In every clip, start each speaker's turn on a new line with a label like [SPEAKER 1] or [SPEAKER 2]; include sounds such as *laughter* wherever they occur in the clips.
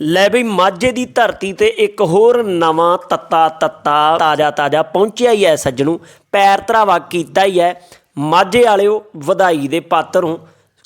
[SPEAKER 1] ਲੈ ਬਈ ਮਾਝੇ ਦੀ ਧਰਤੀ ਤੇ ਇੱਕ ਹੋਰ ਨਵਾਂ ਤੱਤਾ ਤੱਤਾ ਤਾਜ਼ਾ ਤਾਜ਼ਾ ਪਹੁੰਚਿਆ ਹੀ ਹੈ ਸੱਜਣੂ। ਪੈਰ ਧਰਾਵਾ ਕੀਤਾ ਹੀ ਹੈ। ਮਾਝੇ ਵਾਲਿਓ ਵਧਾਈ ਦੇ ਪਾਤਰ ਹੋ।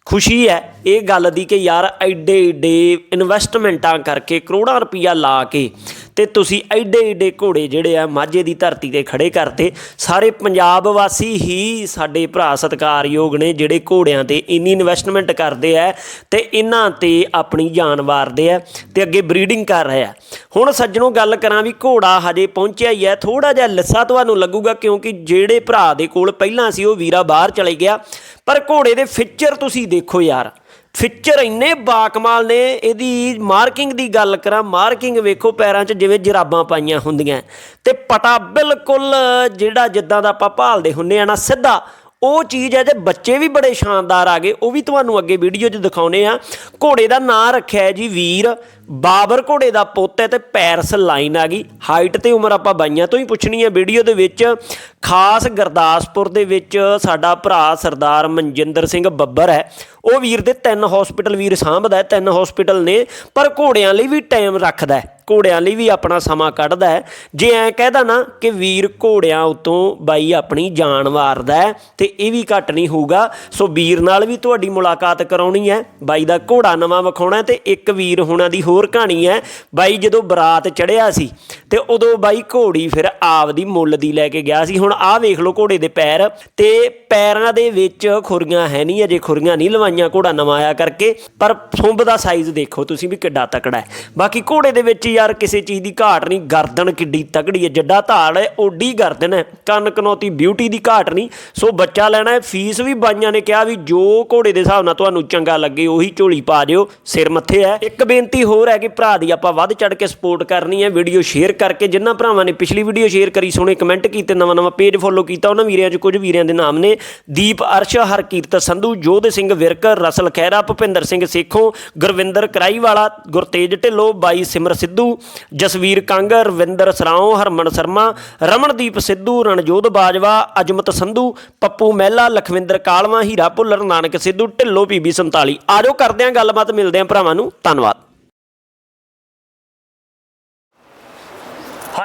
[SPEAKER 1] ਖੁਸ਼ੀ ਹੈ ਇਹ ਗੱਲ ਦੀ ਕਿ ਯਾਰ ਐਡੇ ਐਡੇ ਇਨਵੈਸਟਮੈਂਟਾਂ ਕਰਕੇ ਕਰੋੜਾਂ ਰੁਪਈਆ ਲਾ ਕੇ ਤੇ ਤੁਸੀਂ ਐਡੇ ਐਡੇ ਘੋੜੇ ਜਿਹੜੇ ਆ ਮਾਝੇ ਦੀ ਧਰਤੀ ਤੇ ਖੜੇ ਕਰਤੇ। ਸਾਰੇ ਪੰਜਾਬ ਵਾਸੀ ਹੀ ਸਾਡੇ ਭਰਾ ਸਤਿਕਾਰਯੋਗ ਨੇ ਜਿਹੜੇ ਘੋੜਿਆਂ ਤੇ ਇੰਨੀ ਇਨਵੈਸਟਮੈਂਟ ਕਰਦੇ ਆ ਤੇ ਇਹਨਾਂ ਤੇ ਆਪਣੀ ਜਾਨ ਵਾਰਦੇ ਆ ਤੇ ਅੱਗੇ ਬਰੀਡਿੰਗ ਕਰ ਰਹੇ ਆ। ਹੁਣ ਸੱਜਣੋ ਗੱਲ ਕਰਾਂ ਵੀ ਘੋੜਾ ਹਜੇ ਪਹੁੰਚਿਆ ਹੀ ਹੈ ਥੋੜਾ ਜਿਹਾ ਲੱਸਾ ਤੁਹਾਨੂੰ ਲੱਗੂਗਾ ਕਿਉਂਕਿ ਜਿਹੜੇ ਭਰਾ ਦੇ ਕੋਲ ਪਹਿਲਾਂ ਸੀ ਉਹ ਵੀਰਾ ਬਾਹਰ ਚਲੇ ਗਿਆ। ਪਰ ਘੋੜੇ ਦੇ ਫੀਚਰ ਤੁਸੀਂ ਦੇਖੋ ਯਾਰ। ਫੀਚਰ ਇੰਨੇ ਬਾਕਮਾਲ ਨੇ, ਇਹਦੀ ਮਾਰਕਿੰਗ ਦੀ ਗੱਲ ਕਰਾਂ ਮਾਰਕਿੰਗ ਵੇਖੋ ਪੈਰਾਂ 'ਚ ਜਿਵੇਂ ਜਰਾਬਾਂ ਪਾਈਆਂ ਹੁੰਦੀਆਂ। ਤੇ ਪਟਾ ਬਿਲਕੁਲ ਜਿਹੜਾ ਜਿੱਦਾਂ ਦਾ ਆਪਾਂ ਭਾਲਦੇ ਹੁੰਨੇ ਆ ਨਾ ਸਿੱਧਾ, ਉਹ ਚੀਜ਼ ਹੈ ਜੇ ਬੱਚੇ ਵੀ ਬੜੇ ਸ਼ਾਨਦਾਰ ਆ ਗਏ, ਉਹ ਵੀ ਤੁਹਾਨੂੰ ਅੱਗੇ ਵੀਡੀਓ 'ਚ ਦਿਖਾਉਨੇ ਆ। ਘੋੜੇ ਦਾ ਨਾਂ ਰੱਖਿਆ ਹੈ ਜੀ ਵੀਰ ਬਾਬਰ ਘੋੜੇ ਦਾ ਪੁੱਤ ਹੈ ਤੇ ਪੈਰਸ ਲਾਈਨ ਆ ਗਈ। ਹਾਈਟ ਤੇ ਉਮਰ ਆਪਾਂ ਬਾਈਆਂ ਤੋਂ ਹੀ ਪੁੱਛਣੀ ਹੈ। ਵੀਡੀਓ ਦੇ ਵਿੱਚ ਖਾਸ ਗੁਰਦਾਸਪੁਰ ਦੇ ਵਿੱਚ ਸਾਡਾ ਭਰਾ ਸਰਦਾਰ ਮਨਜਿੰਦਰ ਸਿੰਘ ਬੱਬਰ ਹੈ। ਉਹ ਵੀਰ ਦੇ ਤਿੰਨ ਹਸਪੀਟਲ ਵੀਰ ਸਾਂਭਦਾ ਹੈ, ਤਿੰਨ ਹਸਪੀਟਲ ਨੇ, ਪਰ ਘੋੜਿਆਂ ਲਈ ਵੀ ਟਾਈਮ ਰੱਖਦਾ ਹੈ। ਘੋੜਿਆਂ ਲਈ ਵੀ ਆਪਣਾ ਸਮਾਂ ਕੱਢਦਾ ਹੈ। ਜੇ ਐ ਕਹਿਦਾ ਨਾ ਕਿ ਵੀਰ ਘੋੜਿਆਂ ਉਤੋਂ ਬਾਈ ਆਪਣੀ ਜਾਨ ਵਾਰਦਾ ਹੈ, ਤੇ ਇਹ ਵੀ ਘੱਟ ਨਹੀਂ ਹੋਊਗਾ। ਸੋ ਵੀਰ ਨਾਲ ਵੀ ਤੁਹਾਡੀ ਮੁਲਾਕਾਤ ਕਰਾਉਣੀ ਹੈ। ਬਾਈ ਦਾ ਘੋੜਾ ਨਵਾਂ ਵਿਖਾਉਣਾ ਹੈ ਤੇ ਇੱਕ ਵੀਰ ਹੁਣਾਂ ਦੀ ਹੋਰ ਕਹਾਣੀ ਹੈ, ਬਾਈ ਜਦੋਂ ਬਰਾਤ ਚੜਿਆ ਸੀ ਤੇ ਉਦੋਂ ਬਾਈ ਘੋੜੀ ਫਿਰ ਆਪਦੀ ਮੁੱਲ ਦੀ ਲੈ ਕੇ ਗਿਆ ਸੀ। ਹੁਣ ਆਹ ਵੇਖ ਲਓ ਘੋੜੇ ਦੇ ਪੈਰ ਤੇ ਪੈਰਾਂ ਦੇ ਵਿੱਚ ਖੁਰੀਆਂ ਹੈ ਨਹੀਂ, ਅਜੇ ਖੁਰੀਆਂ ਨਹੀਂ ਲਵਾਈਆਂ ਘੋੜਾ ਨਵਾਂ ਕਰਕੇ, ਪਰ ਸੁੰਬ ਦਾ ਸਾਈਜ਼ ਦੇਖੋ ਤੁਸੀਂ ਵੀ ਕਿੱਡਾ ਤਕੜਾ ਹੈ। ਬਾਕੀ ਘੋੜੇ ਦੇ ਵਿੱਚ ਯਾਰ ਕਿਸੇ ਚੀਜ਼ ਦੀ ਘਾਟ ਨਹੀਂ, ਗਰਦਨ ਕਿੱਡੀ ਤਕੜੀ ਹੈ, ਜੱਡਾ ਧਾੜ ਹੈ, ਓਡੀ ਗਰਦਨ ਹੈ, ਕੰਨ ਕਨੌਤੀ ਬਿਊਟੀ ਦੀ ਘਾਟ ਨਹੀਂ। ਸੋ ਬੱਚਾ ਲੈਣਾ ਹੈ ਫੀਸ ਵੀ ਬਾਈਆਂ ਨੇ ਕਿਹਾ ਵੀ ਜੋ ਘੋੜੇ ਦੇ ਹਿਸਾਬ ਨਾਲ ਤੁਹਾਨੂੰ ਚੰਗਾ ਲੱਗੇ, ਉਹੀ ਝੋਲੀ ਪਾ ਦਿਓ, ਸਿਰ ਮੱਥੇ ਹੈ। ਇੱਕ ਬੇਨਤੀ ਹੋਰ ਹੈ ਕਿ ਭਰਾ ਦੀ ਆਪਾਂ ਵੱਧ ਚੜ ਕੇ ਸਪੋਰਟ ਕਰਨੀ ਹੈ ਵੀਡੀਓ ਸ਼ੇਅਰ ਕਰਕੇ ਜਿਨ੍ਹਾਂ ਭਰਾਵਾਂ ਨੇ ਪਿਛਲੀ ਵੀਡੀਓ ਸ਼ੇਅਰ ਕਰੀ, ਸੋਹਣੇ ਕਮੈਂਟ ਕੀਤੇ, ਨਵਾਂ ਨਵਾਂ ਪੇਜ ਫੋਲੋ ਕੀਤਾ, ਉਹਨਾਂ ਵੀਰਿਆਂ 'ਚ ਕੁਝ ਵੀਰਿਆਂ ਦੇ ਨਾਮ ਨੇ ਦੀਪ, ਅਰਸ਼, ਹਰਕੀਰਤ, ਸੰਧੂ, ਜੋਧ ਸਿੰਘ ਵਿਰਕਰ, ਰਸਲ ਖਹਿਰਾ, ਭੁਪਿੰਦਰ ਸਿੰਘ ਸੇਖੋਂ, ਗੁਰਵਿੰਦਰ ਕਰਾਈਵਾਲਾ, ਗੁਰਤੇਜ ਢਿੱਲੋਂ, ਬਾਈ ਸਿਮਰ ਸਿੱਧੂ, ਜਸਵੀਰ ਕੰਗ ਰਵਿੰਦਰ ਸਰਾਓ ਹਰਮਨ ਸ਼ਰਮਾ, ਰਮਨਦੀਪ ਸਿੱਧੂ, ਰਣਜੋਧ ਬਾਜਵਾ, ਅਜਮਤ ਸੰਧੂ, ਪੱਪੂ ਮਹਿਲਾ ਲਖਵਿੰਦਰ ਕਾਲਵਾ, ਹੀਰਾ ਭੁੱਲਰ, ਨਾਨਕ ਸਿੱਧੂ, ਢਿੱਲੋਂ ਪੀਬੀ 47 ਆਜੋ ਕਰਦੇ ਆਂ ਗੱਲਬਾਤ, ਮਿਲਦੇ ਆਂ ਭਰਾਵਾਂ ਨੂੰ। ਧੰਨਵਾਦ।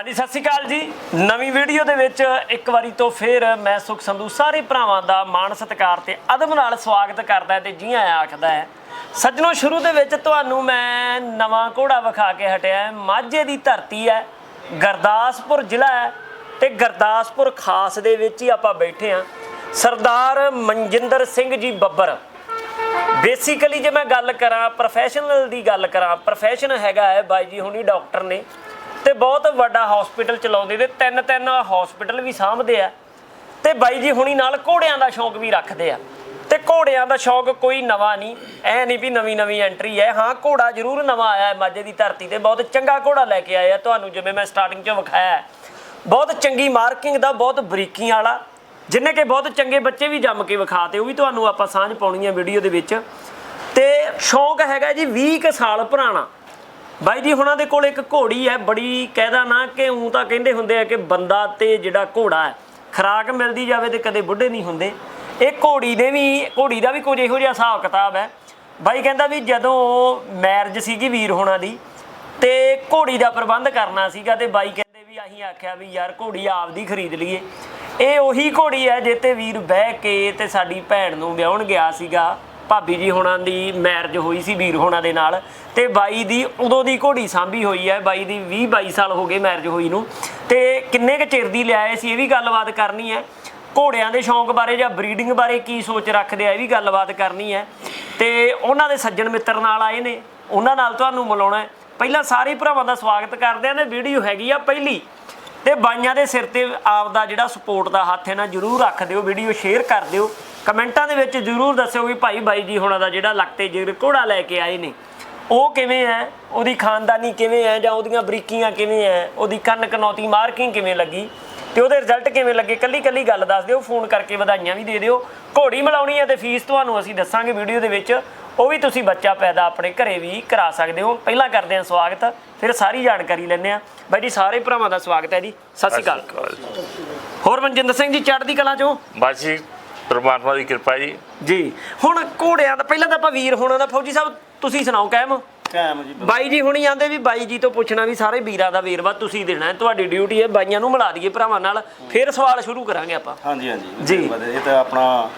[SPEAKER 1] ਹਾਂਜੀ ਸਤਿ ਸ਼੍ਰੀ ਅਕਾਲ ਜੀ। ਨਵੀਂ ਵੀਡੀਓ ਦੇ ਵਿੱਚ ਇੱਕ ਵਾਰੀ ਤੋਂ ਫੇਰ ਮੈਂ ਸੁਖ ਸੰਧੂ, ਸਾਰੇ ਭਰਾਵਾਂ ਦਾ ਮਾਣ, ਸਤਿਕਾਰ ਤੇ ਅਦਬ ਨਾਲ ਸਵਾਗਤ ਕਰਦਾ ਤੇ ਜੀ ਆਇਆਂ ਆਖਦਾ ਹੈ, ਸੱਜਣੋ, ਸ਼ੁਰੂ ਦੇ ਵਿੱਚ ਤੁਹਾਨੂੰ ਮੈਂ ਨਵਾਂ ਘੋੜਾ ਵਿਖਾ ਕੇ ਹਟਿਆ ਹੈ। ਮਾਝੇ ਦੀ ਧਰਤੀ ਹੈ, ਗੁਰਦਾਸਪੁਰ ਜ਼ਿਲ੍ਹਾ ਹੈ ਤੇ ਗੁਰਦਾਸਪੁਰ ਖਾਸ ਦੇ ਵਿੱਚ ਹੀ ਆਪਾਂ ਬੈਠੇ ਹਾਂ। ਸਰਦਾਰ ਮਨਜਿੰਦਰ ਸਿੰਘ ਜੀ ਬੱਬਰ। ਬੇਸਿਕਲੀ ਜੇ ਮੈਂ ਗੱਲ ਕਰਾਂ ਪ੍ਰੋਫੈਸ਼ਨਲ ਦੀ ਗੱਲ ਕਰਾਂ ਪ੍ਰੋਫੈਸ਼ਨ ਹੈਗਾ ਹੈ ਬਾਈ ਜੀ ਹੁਣੀ ਡਾਕਟਰ ਨੇ। ਤੇ ਬਹੁਤ ਵੱਡਾ ਹਸਪੀਟਲ ਚਲਾਉਂਦੇ ਤੇ ਤਿੰਨ ਤਿੰਨ ਹਸਪੀਟਲ ਵੀ ਸਾਂਭਦੇ ਆ। ਤੇ ਬਾਈ ਜੀ ਹੁਣੀ ਨਾਲ ਘੋੜਿਆਂ ਦਾ ਸ਼ੌਂਕ ਵੀ ਰੱਖਦੇ ਆ। ਤੇ ਘੋੜਿਆਂ ਦਾ ਸ਼ੌਂਕ ਕੋਈ ਨਵਾਂ ਨਹੀਂ, ਐ ਨਹੀਂ ਵੀ ਨਵੀਂ ਨਵੀਂ ਐਂਟਰੀ ਹੈ। ਹਾਂ, ਘੋੜਾ ਜ਼ਰੂਰ ਨਵਾਂ ਆਇਆ ਹੈ ਮਾਝੇ ਦੀ ਧਰਤੀ ਤੇ। ਬਹੁਤ ਚੰਗਾ ਘੋੜਾ ਲੈ ਕੇ ਆਇਆ ਤੁਹਾਨੂੰ, ਜਿਵੇਂ ਮੈਂ ਸਟਾਰਟਿੰਗ 'ਚ ਵਿਖਾਇਆ ਬਹੁਤ ਚੰਗੀ ਮਾਰਕਿੰਗ ਦਾ, ਬਹੁਤ ਬਰੀਕੀ ਵਾਲਾ। ਜਿੰਨੇ ਕਿ ਬਹੁਤ ਚੰਗੇ ਬੱਚੇ ਵੀ ਜੰਮ ਕੇ ਵਿਖਾਤੇ ਉਹ ਵੀ ਤੁਹਾਨੂੰ ਆਪਾਂ ਸਾਂਝ ਪਾਉਣੀ ਹੈ ਵੀਡੀਓ ਦੇ ਵਿੱਚ। ਤੇ ਸ਼ੌਂਕ ਹੈਗਾ ਜੀ 20 ਕੁ ਸਾਲ ਪੁਰਾਣਾ। ਬਾਈ ਜੀ, ਹੁਣਾਂ ਦੇ ਕੋਲ ਇੱਕ ਘੋੜੀ ਹੈ, ਬੜੀ ਕਹਿਦਾ ਨਾ ਕਿ ਉਂ ਤਾਂ ਕਹਿੰਦੇ ਹੁੰਦੇ ਆ ਕਿ ਬੰਦਾ ਤੇ ਜਿਹੜਾ ਘੋੜਾ ਹੈ, ਖਰਾਕ ਮਿਲਦੀ ਜਾਵੇ ਤੇ ਕਦੇ ਬੁੱਢੇ ਨਹੀਂ ਹੁੰਦੇ। ਇਹ ਘੋੜੀ ਦੇ ਵੀ, ਘੋੜੀ ਦਾ ਵੀ ਕੁਝ ਇਹੋ ਜਿਹਾ ਹਿਸਾਬ ਕਿਤਾਬ ਹੈ। ਬਾਈ ਕਹਿੰਦਾ ਵੀ ਜਦੋਂ ਮੈਰਿਜ ਸੀਗੀ ਵੀਰ ਹੋਣਾ ਦੀ, ਤੇ ਘੋੜੀ ਦਾ ਪ੍ਰਬੰਧ ਕਰਨਾ ਸੀਗਾ ਤੇ ਬਾਈ ਕਹਿੰਦੇ ਵੀ ਅਸੀਂ ਆਖਿਆ ਵੀ ਯਾਰ ਘੋੜੀ ਆਪਦੀ ਖਰੀਦ ਲਈਏ। ਇਹ ਉਹੀ ਘੋੜੀ ਹੈ ਜਿੱਤੇ ਵੀਰ ਬਹਿ ਕੇ ਤੇ ਸਾਡੀ ਭੈਣ ਨੂੰ ਵਿਆਹਣ ਗਿਆ ਸੀਗਾ। ਭਾਬੀ ਜੀ ਹੋਣਾ ਦੀ ਮੈਰਿਜ ਹੋਈ ਸੀ ਵੀਰ ਹੋਣਾ ਦੇ ਨਾਲ ਤੇ ਬਾਈ ਦੀ ਉਦੋਂ ਦੀ ਘੋੜੀ ਸਾਂਭੀ ਹੋਈ ਹੈ, ਬਾਈ ਦੀ 20 22 ਸਾਲ ਹੋ ਗਏ ਮੈਰਿਜ ਹੋਈ ਨੂੰ ਤੇ ਕਿੰਨੇ ਕੁ ਚਿਰ ਦੀ ਲਿਆਏ ਸੀ ਇਹ ਵੀ ਗੱਲਬਾਤ ਕਰਨੀ ਹੈ। ਘੋੜਿਆਂ ਦੇ ਸ਼ੌਂਕ ਬਾਰੇ ਜਾਂ ਬਰੀਡਿੰਗ ਬਾਰੇ ਕੀ ਸੋਚ ਰੱਖਦੇ ਆ, ਇਹ ਵੀ ਗੱਲਬਾਤ ਕਰਨੀ ਹੈ। ਤੇ ਉਹਨਾਂ ਦੇ ਸੱਜਣ ਮਿੱਤਰ ਨਾਲ ਆਏ ਨੇ, ਉਹਨਾਂ ਨਾਲ ਤੁਹਾਨੂੰ ਮਿਲਾਉਣਾ ਹੈ। ਪਹਿਲਾਂ ਸਾਰੇ ਭਰਾਵਾਂ ਦਾ ਸਵਾਗਤ ਕਰਦੇ ਆ ਤੇ ਵੀਡੀਓ ਹੈਗੀ ਆ ਪਹਿਲੀ। ਤੇ ਬਾਈਆਂ ਦੇ ਸਿਰ ਤੇ ਆਪ ਦਾ ਜਿਹੜਾ ਸਪੋਰਟ ਦਾ ਹੱਥ ਹੈ ਨਾ, ਜਰੂਰ ਰੱਖ ਦਿਓ ਵੀਡੀਓ ਸ਼ੇਅਰ ਕਰ ਦਿਓ। ਕਮੈਂਟਾਂ ਦੇ ਵਿੱਚ ਜਰੂਰ ਦੱਸਿਓ ਵੀ ਭਾਈ ਬਾਈ ਜੀ ਹੁਣਾਂ ਦਾ ਜਿਹੜਾ ਲਖਤੇ ਜਿਗਰ ਘੋੜਾ ਲੈ ਕੇ ਆਏ ਨੇ ਉਹ ਕਿਵੇਂ ਹੈ? ਉਹਦੀ ਖਾਨਦਾਨੀ ਕਿਵੇਂ ਹੈ ਜਾਂ ਉਹਦੀਆਂ ਬਰੀਕੀਆਂ ਕਿਵੇਂ ਹੈ? ਉਹਦੀ ਕੰਨ ਕਨੌਤੀ ਮਾਰਕਿੰਗ ਕਿਵੇਂ ਲੱਗੀ? ਤੇ ਉਹਦੇ ਰਿਜ਼ਲਟ ਕਿਵੇਂ ਲੱਗੇ? ਕੱਲੀ ਕੱਲੀ ਗੱਲ ਦੱਸ ਦਿਓ ਫੋਨ ਕਰਕੇ ਵਧਾਈਆਂ ਵੀ ਦੇ ਦਿਓ। ਘੋੜੀ ਮਿਲਾਉਣੀ ਹੈ ਤੇ ਫੀਸ ਤੁਹਾਨੂੰ ਅਸੀਂ ਦੱਸਾਂਗੇ ਵੀਡੀਓ ਦੇ ਵਿੱਚ। ਉਹ ਵੀ ਤੁਸੀਂ ਬੱਚਾ ਪੈਦਾ ਆਪਣੇ ਘਰੇ ਵੀ ਕਰਾ ਸਕਦੇ ਹੋ। ਪਹਿਲਾਂ ਕਰਦੇ ਹਾਂ ਸਵਾਗਤ ਫਿਰ ਸਾਰੀ ਜਾਣਕਾਰੀ ਲੈਂਦੇ ਹਾਂ। ਬਾਈ ਜੀ ਸਾਰੇ ਭਰਾਵਾਂ ਦਾ ਸਵਾਗਤ ਹੈ ਜੀ। ਸਤਿ ਸ਼੍ਰੀ ਅਕਾਲ। ਹੋਰ ਮਨਜਿੰਦਰ ਸਿੰਘ ਜੀ ਚੜ੍ਹਦੀ ਕਲਾ ਚੋਂ?
[SPEAKER 2] ਬਸ ਜੀ ਪ੍ਰਮਾਤਮਾ ਦੀ ਕਿਰਪਾ ਜੀ।
[SPEAKER 1] ਜੀ ਹੁਣ ਘੋੜਿਆਂ ਦਾ ਪਹਿਲਾਂ ਤਾਂ ਆਪਾਂ ਵੀਰ ਹੋਣਾ ਦਾ ਫੌਜੀ ਸਾਹਿਬ ਤੁਸੀਂ ਸੁਣਾਓ ਕਾਇਮ
[SPEAKER 3] ਕਾਇਮ ਜੀ।
[SPEAKER 1] ਬਾਈ ਜੀ ਹੁਣੀ ਆਂਦੇ ਵੀ ਬਾਈ ਜੀ ਤੋਂ ਪੁੱਛਣਾ ਵੀ ਸਾਰੇ ਵੀਰਾਂ ਦਾ ਵੇਰਵਾ ਤੁਸੀਂ ਦੇਣਾ ਹੈ ਤੁਹਾਡੀ ਡਿਊਟੀ ਹੈ ਬਾਈਆਂ ਨੂੰ ਮਿਲਾ ਦਈਏ ਭਰਾਵਾਂ ਨਾਲ ਫਿਰ ਸਵਾਲ ਸ਼ੁਰੂ ਕਰਾਂਗੇ ਆਪਾਂ।
[SPEAKER 3] ਹਾਂਜੀ ਹਾਂਜੀ
[SPEAKER 1] ਜੀ।
[SPEAKER 3] ਇਹ ਤਾਂ ਆਪਣਾ